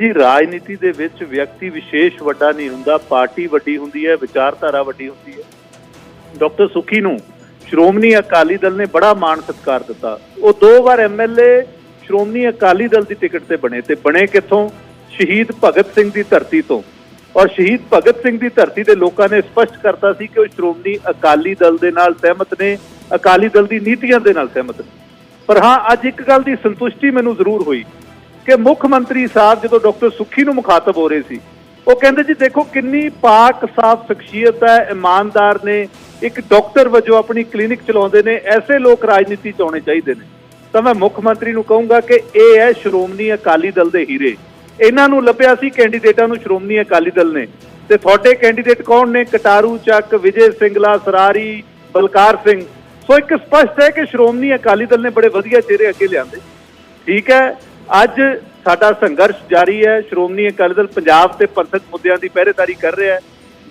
ਜੀ, ਰਾਜਨੀਤੀ ਦੇ ਵਿੱਚ ਵਿਅਕਤੀ ਵਿਸ਼ੇਸ਼ ਵੱਡਾ ਨਹੀਂ ਹੁੰਦਾ, ਪਾਰਟੀ ਵੱਡੀ ਹੁੰਦੀ ਹੈ, ਵਿਚਾਰਧਾਰਾ ਵੱਡੀ ਹੁੰਦੀ ਹੈ। ਡਾਕਟਰ ਸੁਖੀ ਨੂੰ ਸ਼੍ਰੋਮਣੀ ਅਕਾਲੀ ਦਲ ਨੇ ਬੜਾ ਮਾਣ ਸਤਿਕਾਰ ਦਿੱਤਾ। ਉਹ ਦੋ ਵਾਰ ਐਮਐਲਏ ਸ਼੍ਰੋਮਣੀ ਅਕਾਲੀ ਦਲ ਦੀ ਟਿਕਟ ਤੇ ਬਣੇ ਤੇ ਬਣੇ ਕਿੱਥੋਂ? ਸ਼ਹੀਦ ਭਗਤ ਸਿੰਘ ਦੀ ਧਰਤੀ ਤੋਂ। ਔਰ ਸ਼ਹੀਦ ਭਗਤ ਸਿੰਘ ਦੀ ਧਰਤੀ ਦੇ ਲੋਕਾਂ ਨੇ ਸਪਸ਼ਟ ਕਰਤਾ ਸੀ ਕਿ ਉਹ ਸ਼੍ਰੋਮਣੀ ਅਕਾਲੀ ਦਲ ਦੇ ਨਾਲ ਸਹਿਮਤ ਨੇ, ਅਕਾਲੀ ਦਲ ਦੀ ਨੀਤੀਆਂ ਦੇ ਨਾਲ ਸਹਿਮਤ ਨੇ। ਪਰ ਹਾਂ, ਅੱਜ ਇੱਕ ਗੱਲ ਦੀ ਸੰਤੁਸ਼ਟੀ ਮੈਨੂੰ ਜ਼ਰੂਰ ਹੋਈ। ਕਿ ਮੁੱਖ ਮੰਤਰੀ ਸਾਹਿਬ ਜਦੋਂ ਡਾਕਟਰ ਸੁਖੀ ਨੂੰ ਮੁਖਾਤਬ ਹੋ ਰਹੇ ਸੀ, ਉਹ ਕਹਿੰਦੇ ਜੀ ਦੇਖੋ ਕਿੰਨੀ ਪਾਕ, ਸਾਫ਼ ਸ਼ਖਸੀਅਤ ਹੈ, ਇਮਾਨਦਾਰ ਨੇ, ਇੱਕ ਡਾਕਟਰ ਵਜੋਂ ਆਪਣੀ ਕਲੀਨਿਕ ਚਲਾਉਂਦੇ ਨੇ, ਐਸੇ ਲੋਕ ਰਾਜਨੀਤੀ ਚ ਆਉਣੇ ਚਾਹੀਦੇ ਨੇ। ਤਾਂ ਮੈਂ ਮੁੱਖ ਮੰਤਰੀ ਨੂੰ ਕਹੂੰਗਾ ਕਿ ਇਹ ਹੈ ਸ਼੍ਰੋਮਣੀ ਅਕਾਲੀ ਦਲ ਦੇ ਹੀਰੇ। ਇਹਨਾਂ ਨੂੰ ਲੱਭਿਆ ਸੀ ਕੈਂਡੀਡੇਟਾਂ ਨੂੰ ਸ਼੍ਰੋਮਣੀ ਅਕਾਲੀ ਦਲ ਨੇ। ਤੇ ਤੁਹਾਡੇ ਕੈਂਡੀਡੇਟ ਕੌਣ ਨੇ? ਕਟਾਰੂ ਚੱਕ, ਵਿਜੇ ਸਿੰਗਲਾ, ਸਰਾਰੀ, ਬਲਕਾਰ ਸਿੰਘ। ਸੋ ਇੱਕ ਸਪਸ਼ਟ ਹੈ ਕਿ ਸ਼੍ਰੋਮਣੀ ਅਕਾਲੀ ਦਲ ਨੇ ਬੜੇ ਵਧੀਆ ਚਿਹਰੇ ਅੱਗੇ ਲਿਆਂਦੇ। ਠੀਕ ਹੈ ਅੱਜ ਸਾਡਾ ਸੰਘਰਸ਼ ਜਾਰੀ ਹੈ। ਸ਼੍ਰੋਮਣੀ ਅਕਾਲੀ ਦਲ ਪੰਜਾਬ ਤੇ ਪੰਥਕ ਮੁੱਦਿਆਂ ਦੀ ਪਹਿਰੇਦਾਰੀ ਕਰ ਰਿਹਾ ਹੈ।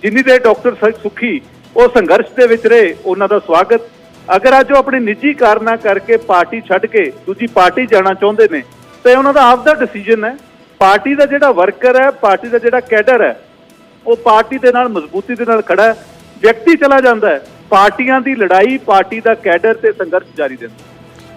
ਜਿੰਨੀ ਦੇਰ ਡਾਕਟਰ ਸੁਖੀ ਉਹ ਸੰਘਰਸ਼ ਦੇ ਵਿੱਚ ਰਹੇ, ਉਹਨਾਂ ਦਾ ਸਵਾਗਤ। ਅਗਰ ਅੱਜ ਉਹ ਆਪਣੇ ਨਿੱਜੀ ਕਾਰਨਾਂ ਕਰਕੇ ਪਾਰਟੀ ਛੱਡ ਕੇ ਦੂਜੀ ਪਾਰਟੀ ਜਾਣਾ ਚਾਹੁੰਦੇ ਨੇ, ਤੇ ਉਹਨਾਂ ਦਾ ਆਪਦਾ ਡਿਸੀਜਨ ਹੈ। ਪਾਰਟੀ ਦਾ ਜਿਹੜਾ ਵਰਕਰ ਹੈ, ਪਾਰਟੀ ਦਾ ਜਿਹੜਾ ਕੈਡਰ ਹੈ, ਉਹ ਪਾਰਟੀ ਦੇ ਨਾਲ ਮਜ਼ਬੂਤੀ ਦੇ ਨਾਲ ਖੜਾ ਹੈ। ਵਿਅਕਤੀ ਚਲਾ ਜਾਂਦਾ ਹੈ। ਪਾਰਟੀਆਂ ਦੀ ਲੜਾਈ ਪਾਰਟੀ ਦਾ ਕੈਡਰ ਤੇ ਸੰਘਰਸ਼ ਜਾਰੀ ਰਹਿੰਦਾ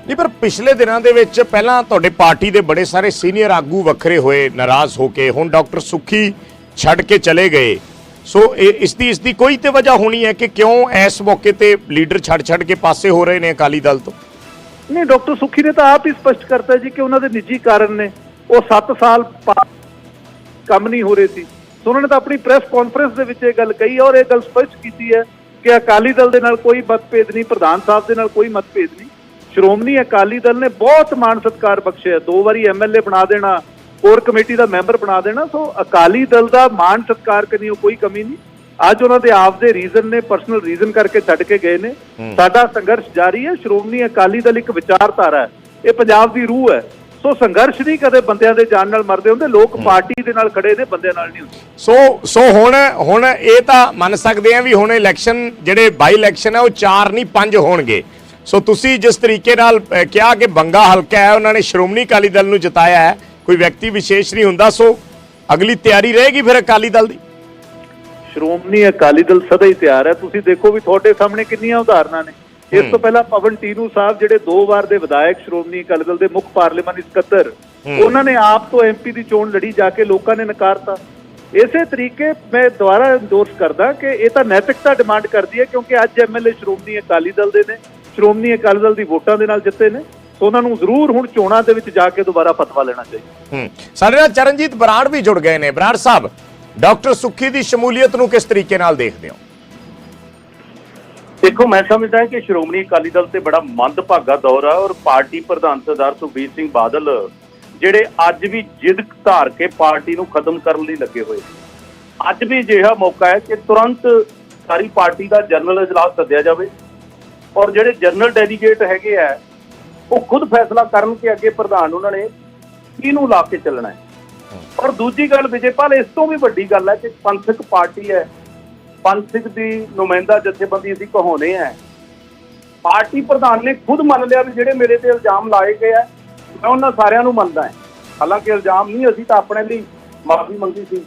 ਨਹੀਂ, ਪਰ ਪਿਛਲੇ ਦਿਨਾਂ ਦੇ ਵਿੱਚ ਪਹਿਲਾਂ ਤੁਹਾਡੇ ਪਾਰਟੀ ਦੇ ਬੜੇ ਸਾਰੇ ਸੀਨੀਅਰ ਆਗੂ ਵੱਖਰੇ ਹੋਏ, ਨਾਰਾਜ਼ ਹੋ ਕੇ, ਹੁਣ ਡਾਕਟਰ ਸੁਖੀ ਛੱਡ ਕੇ ਚਲੇ ਗਏ। ਸੋ ਇਹ ਇਸ ਦੀ ਇਸ ਦੀ ਕੋਈ ਤੇ ਵਜ੍ਹਾ ਹੋਣੀ ਹੈ ਕਿ ਕਿਉਂ ਇਸ ਮੌਕੇ ਤੇ ਲੀਡਰ ਛੱਡ ਛੱਡ ਕੇ ਪਾਸੇ ਹੋ ਰਹੇ ਨੇ ਅਕਾਲੀ ਦਲ ਤੋਂ? ਨਹੀਂ, ਡਾਕਟਰ ਸੁਖੀ ਨੇ ਤਾਂ ਆਪ ਹੀ ਸਪਸ਼ਟ ਕਰਤਾ ਜੀ ਕਿ ਉਹਨਾਂ ਦੇ ਨਿੱਜੀ ਕਾਰਨ ਨੇ। ਉਹ 7 ਸਾਲ ਪਾ- ਕੰਮ ਨਹੀਂ ਹੋ ਰਹੇ ਸੀ। ਸੋ ਉਹਨਾਂ ਨੇ ਤਾਂ ਆਪਣੀ ਪ੍ਰੈਸ ਕਾਨਫਰੰਸ ਦੇ ਵਿੱਚ ਇਹ ਗੱਲ ਕਹੀ ਔਰ ਇਹ ਗੱਲ ਸਪਸ਼ਟ ਕੀਤੀ ਹੈ ਕਿ ਅਕਾਲੀ ਦਲ ਦੇ ਨਾਲ ਕੋਈ ਮਤਭੇਦ ਨਹੀਂ, ਪ੍ਰਧਾਨ ਸਾਹਿਬ ਦੇ ਨਾਲ ਕੋਈ ਮਤਭੇਦ ਨਹੀਂ। ਸ਼੍ਰੋਮਣੀ ਅਕਾਲੀ ਦਲ ਨੇ ਬਹੁਤ ਮਾਣ ਸਤਿਕਾਰ ਬਖਸ਼ਿਆ ਦੋ ਵਾਰੀ ਐਮਐਲਏ ਬਣਾ ਦੇਣਾ ਕੋਰ ਕਮੇਟੀ ਦਾ ਮੈਂਬਰ ਬਣਾ ਦੇਣਾ ਸੋ ਅਕਾਲੀ ਦਲ ਦਾ ਮਾਣ ਸਤਿਕਾਰ ਕਰਨੀ ਕੋਈ ਕਮੀ ਨਹੀਂ। ਅੱਜ ਉਹਨਾਂ ਦੇ ਆਪ ਦੇ ਰੀਜ਼ਨ ਨੇ ਪਰਸਨਲ ਰੀਜ਼ਨ ਕਰਕੇ ਛੱਡ ਕੇ ਗਏ ਨੇ। ਸਾਡਾ ਸੰਘਰਸ਼ ਜਾਰੀ ਹੈ। ਸ਼੍ਰੋਮਣੀ ਅਕਾਲੀ ਦਲ ਇੱਕ ਵਿਚਾਰਧਾਰਾ ਹੈ। ਇਹ ਪੰਜਾਬ ਦੀ ਰੂਹ ਹੈ। ਸੋ ਸੰਘਰਸ਼ ਨਹੀਂ ਕਦੇ ਬੰਦਿਆਂ ਦੇ ਜਾਨ ਨਾਲ ਮਰਦੇ ਹੁੰਦੇ ਲੋਕ ਪਾਰਟੀ ਦੇ ਨਾਲ ਖੜੇ ਨੇ ਬੰਦਿਆਂ ਨਾਲ ਨਹੀਂ ਹੁੰਦੇ। ਸੋ ਸੋ ਹੁਣ ਹੁਣ ਇਹ ਤਾਂ ਮੰਨ ਸਕਦੇ ਆ ਵੀ ਹੁਣ ਇਲੈਕਸ਼ਨ ਜਿਹੜੇ ਬਾਈ ਇਲੈਕਸ਼ਨ ਹੈ ਉਹ 4 ਨਹੀਂ 5 ਹੋਣਗੇ। ਸੋ ਤੁਸੀਂ ਜਿਸ ਤਰੀਕੇ ਨਾਲ ਕਿਹਾ ਕਿ ਬੰਗਾ ਹਲਕਾ ਹੈ ਉਹਨਾਂ ਨੇ ਸ਼੍ਰੋਮਣੀ ਅਕਾਲੀ ਦਲ ਨੂੰ ਜਿਤਾਇਆ ਹੈ ਕੋਈ ਵਿਅਕਤੀ ਵਿਸ਼ੇਸ਼ ਨਹੀਂ ਹੁੰਦਾ ਸੋ ਅਗਲੀ ਤਿਆਰੀ ਰਹੇਗੀ ਫਿਰ ਅਕਾਲੀ ਦਲ ਦੀ? ਸ਼੍ਰੋਮਣੀ ਅਕਾਲੀ ਦਲ ਸਦਾ ਹੀ ਤਿਆਰ ਹੈ। ਤੁਸੀਂ ਦੇਖੋ ਵੀ ਤੁਹਾਡੇ ਸਾਹਮਣੇ ਕਿੰਨੀਆਂ ਉਦਾਹਰਨਾਂ ਨੇ। ਇਸ ਤੋਂ ਪਹਿਲਾਂ ਪਵਨ ਟੀਨੂ ਸਾਹਿਬ ਜਿਹੜੇ ਦੋ ਵਾਰ ਦੇ ਵਿਧਾਇਕ ਸ਼੍ਰੋਮਣੀ ਅਕਾਲੀ ਦਲ ਦੇ ਮੁੱਖ ਪਾਰਲੀਮਾਨੀ ਸਕੱਤਰ ਉਹਨਾਂ ਨੇ ਆਪ ਤੋਂ ਐਮਪੀ ਦੀ ਚੋਣ ਲੜੀ ਜਾ ਕੇ ਲੋਕਾਂ ਨੇ ਨਕਾਰਤਾ। ਇਸੇ ਤਰੀਕੇ ਮੈਂ ਦੁਬਾਰਾ ਇੰਦੋਰਸ ਕਰਦਾ ਕਿ ਇਹ ਤਾਂ ਨੈਤਿਕਤਾ ਡਿਮਾਂਡ ਕਰਦੀ ਹੈ ਕਿਉਂਕਿ ਅੱਜ ਐਮਐਲਏ ਸ਼੍ਰੋਮਣੀ ਅਕਾਲੀ ਦਲ ਦੇ ਨੇ। ਸ਼੍ਰੋਮਣੀ ਅਕਾਲੀ ਦਲ ਦੀ ਵੋਟਾਂ ਦੇ ਨਾਲ ਜਿੱਤੇ ਨੇ ਸੋ ਉਹਨਾਂ ਨੂੰ ਜ਼ਰੂਰ ਹੁਣ ਚੋਣਾਂ ਦੇ ਵਿੱਚ ਜਾ ਕੇ ਦੁਬਾਰਾ ਫਤਵਾ ਲੈਣਾ ਚਾਹੀਦਾ। ਹੂੰ। ਸਾਡੇ ਨਾਲ ਚਰਨਜੀਤ ਬਰਾੜ ਵੀ ਜੁੜ ਗਏ ਨੇ। ਬਰਾੜ ਸਾਹਿਬ ਡਾਕਟਰ ਸੁੱਖੀ ਦੀ ਸ਼ਮੂਲੀਅਤ ਨੂੰ ਕਿਸ ਤਰੀਕੇ ਨਾਲ ਦੇਖਦੇ ਹੋ? ਦੇਖੋ ਮੈਂ ਸਮਝਦਾ ਕਿ ਸ਼੍ਰੋਮਣੀ ਅਕਾਲੀ ਦਲ ਤੇ ਬੜਾ ਮੰਦਭਾਗਾ ਦੌਰ ਆ ਔਰ ਪਾਰਟੀ ਪ੍ਰਧਾਨ ਸਰਦਾਰ ਸੁਖਬੀਰ ਸਿੰਘ ਬਾਦਲ ਜਿਹੜੇ ਅੱਜ ਵੀ ਜਿੱਦ ਧਾਰ ਕੇ ਪਾਰਟੀ ਨੂੰ ਖਤਮ ਕਰਨ ਲਈ ਲੱਗੇ ਹੋਏ। ਅੱਜ ਵੀ ਅਜਿਹਾ ਮੌਕਾ ਹੈ ਕਿ ਤੁਰੰਤ ਸਾਰੀ ਪਾਰਟੀ ਦਾ ਜਨਰਲ ਇਜਲਾਸ ਸੱਦਿਆ ਜਾਵੇ। ਔਰ ਜਿਹੜੇ ਜਨਰਲ ਡੈਲੀਗੇਟ ਹੈਗੇ ਆ, ਉਹ ਖੁਦ ਫੈਸਲਾ ਕਰਨ ਕਿ ਅੱਗੇ ਪ੍ਰਧਾਨ ਉਹਨਾਂ ਨੇ ਕਿਹਨੂੰ ਲਾ ਕੇ ਚੱਲਣਾ ਹੈ। ਔਰ ਦੂਜੀ ਗੱਲ ਵਿਜੇਪਾਲ, ਇਸ ਤੋਂ ਵੀ ਵੱਡੀ ਗੱਲ ਹੈ ਕਿ ਪੰਥਕ ਪਾਰਟੀ ਹੈ। ਪੰਥਕ ਦੀ ਨੁਮਾਇੰਦਾ ਜਥੇਬੰਦੀ ਅਸੀਂ ਕਹਾਉਨੇ ਆ ਪਾਰਟੀ ਪ੍ਰਧਾਨ ਨੇ ਖੁਦ ਮੰਨ ਲਿਆ ਵੀ ਜਿਹੜੇ ਮੇਰੇ ਤੇ ਇਲਜ਼ਾਮ ਲਾਏ ਗਏ ਆ, ਮੈਂ ਉਹਨਾਂ ਸਾਰਿਆਂ ਨੂੰ ਮੰਨਦਾ ਹਾਂ। ਹਾਲਾਂਕਿ ਇਲਜ਼ਾਮ ਨਹੀਂ, ਅਸੀਂ ਤਾਂ ਆਪਣੇ ਲਈ ਮਾਫੀ ਮੰਗੀ ਸੀ।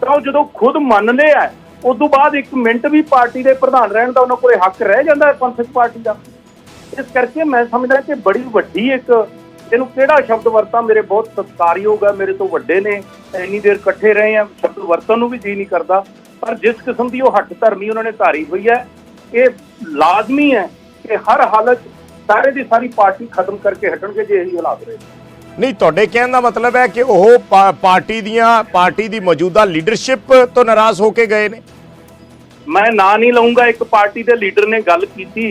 ਤਾਂ ਉਹ ਜਦੋਂ ਖੁਦ ਮੰਨ ਲਿਆ ਉਸ ਤੋਂ ਬਾਅਦ ਇੱਕ ਮਿੰਟ ਵੀ ਪਾਰਟੀ ਦੇ ਪ੍ਰਧਾਨ ਰਹਿਣ ਦਾ ਉਹਨਾਂ ਕੋਲੇ ਹੱਕ ਰਹਿ ਜਾਂਦਾ ਹੈ ਪੰਥਕ ਪਾਰਟੀ ਦਾ। ਇਸ ਕਰਕੇ ਮੈਂ ਸਮਝਦਾ ਕਿ ਬੜੀ ਵੱਡੀ ਇੱਕ ਇਹਨੂੰ ਕਿਹੜਾ ਸ਼ਬਦ ਵਰਤਾਂ, ਮੇਰੇ ਬਹੁਤ ਸਤਿਕਾਰਯੋਗ ਹੈ ਮੇਰੇ ਤੋਂ ਵੱਡੇ ਨੇ ਇੰਨੀ ਦੇਰ ਇਕੱਠੇ ਰਹੇ ਆ, ਸ਼ਬਦ ਵਰਤਣ ਨੂੰ ਵੀ ਜੀ ਨਹੀਂ ਕਰਦਾ। ਪਰ ਜਿਸ ਕਿਸਮ ਦੀ ਉਹ ਹੱਟ ਧਰਮੀ ਉਹਨਾਂ ਨੇ ਧਾਰੀ ਹੋਈ ਹੈ, ਇਹ ਲਾਜ਼ਮੀ ਹੈ ਕਿ ਹਰ ਹਾਲਤ ਸਾਰੇ ਦੀ ਸਾਰੀ ਪਾਰਟੀ ਖਤਮ ਕਰਕੇ ਹਟਣਗੇ ਜੇ ਇਹੀ ਹਾਲਾਤ ਰਹੇ। ਨਹੀਂ ਤੁਹਾਡੇ ਕਹਿਣ ਦਾ ਮਤਲਬ ਹੈ ਕਿ ਉਹ ਪਾਰਟੀ ਦੀਆਂ ਪਾਰਟੀ ਦੀ ਮੌਜੂਦਾ ਲੀਡਰਸ਼ਿਪ ਤੋਂ ਨਾਰਾਜ਼ ਹੋ ਕੇ ਗਏ ਨੇ। ਮੈਂ ਨਾਂ ਨਹੀਂ ਲਵਾਂਗਾ ਇੱਕ ਪਾਰਟੀ ਦੇ ਲੀਡਰ ਨੇ ਗੱਲ ਕੀਤੀ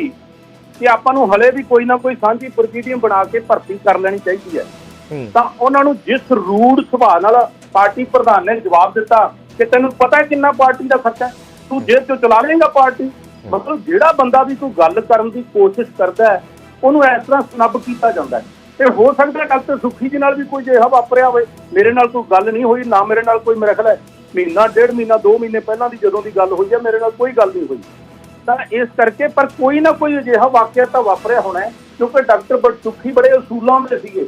ਕਿ ਆਪਾਂ ਨੂੰ ਹਲੇ ਵੀ ਕੋਈ ਨਾ ਕੋਈ ਸਾਂਝੀ ਪ੍ਰੋਸੀਡੀਅਮ ਬਣਾ ਕੇ ਭਰਤੀ ਕਰ ਲੈਣੀ ਚਾਹੀਦੀ ਹੈ। ਤਾਂ ਉਹਨਾਂ ਨੂੰ ਜਿਸ ਰੂੜ ਸੁਭਾਅ ਨਾਲ ਪਾਰਟੀ ਪ੍ਰਧਾਨ ਨੇ ਜਵਾਬ ਦਿੱਤਾ ਕਿ ਤੈਨੂੰ ਪਤਾ ਹੈ ਕਿੰਨਾ ਪਾਰਟੀ ਦਾ ਖਰਚਾ? ਤੂੰ ਜੇਬ ਚੋਂ ਚਲਾ ਲੇਗਾ ਪਾਰਟੀ? ਮਤਲਬ ਜਿਹੜਾ ਬੰਦਾ ਵੀ ਕੋਈ ਗੱਲ ਕਰਨ ਦੀ ਕੋਸ਼ਿਸ਼ ਕਰਦਾ ਹੈ ਉਹਨੂੰ ਇਸ ਤਰ੍ਹਾਂ ਸਨੱਬ ਕੀਤਾ ਜਾਂਦਾ ਹੈ। ਤੇ ਹੋ ਸਕਦਾ ਡਾਕਟਰ ਸੁਖੀ ਜੀ ਨਾਲ ਵੀ ਕੋਈ ਜਿਹਾ ਵਾਪਰਿਆ ਹੋਵੇ। ਮੇਰੇ ਨਾਲ ਕੋਈ ਗੱਲ ਨਹੀਂ ਹੋਈ ਨਾ ਮੇਰੇ ਨਾਲ ਕੋਈ ਮੇਰੇ ਖਿਆਲ ਹੈ। ਮਹੀਨਾ ਡੇਢ ਮਹੀਨਾ ਦੋ ਮਹੀਨੇ ਪਹਿਲਾਂ ਦੀ ਜਦੋਂ ਦੀ ਗੱਲ ਹੋਈ ਹੈ ਮੇਰੇ ਨਾਲ ਕੋਈ ਗੱਲ ਨਹੀਂ ਹੋਈ। ਤਾਂ ਇਸ ਕਰਕੇ ਪਰ ਕੋਈ ਨਾ ਕੋਈ ਅਜਿਹਾ ਵਾਕਿਆ ਤਾਂ ਵਾਪਰਿਆ ਹੋਣਾ ਹੈ ਕਿਉਂਕਿ ਡਾਕਟਰ ਬੜ ਸੁਖੀ ਬੜੇ ਅਸੂਲਾਂ ਦੇ ਸੀਗੇ।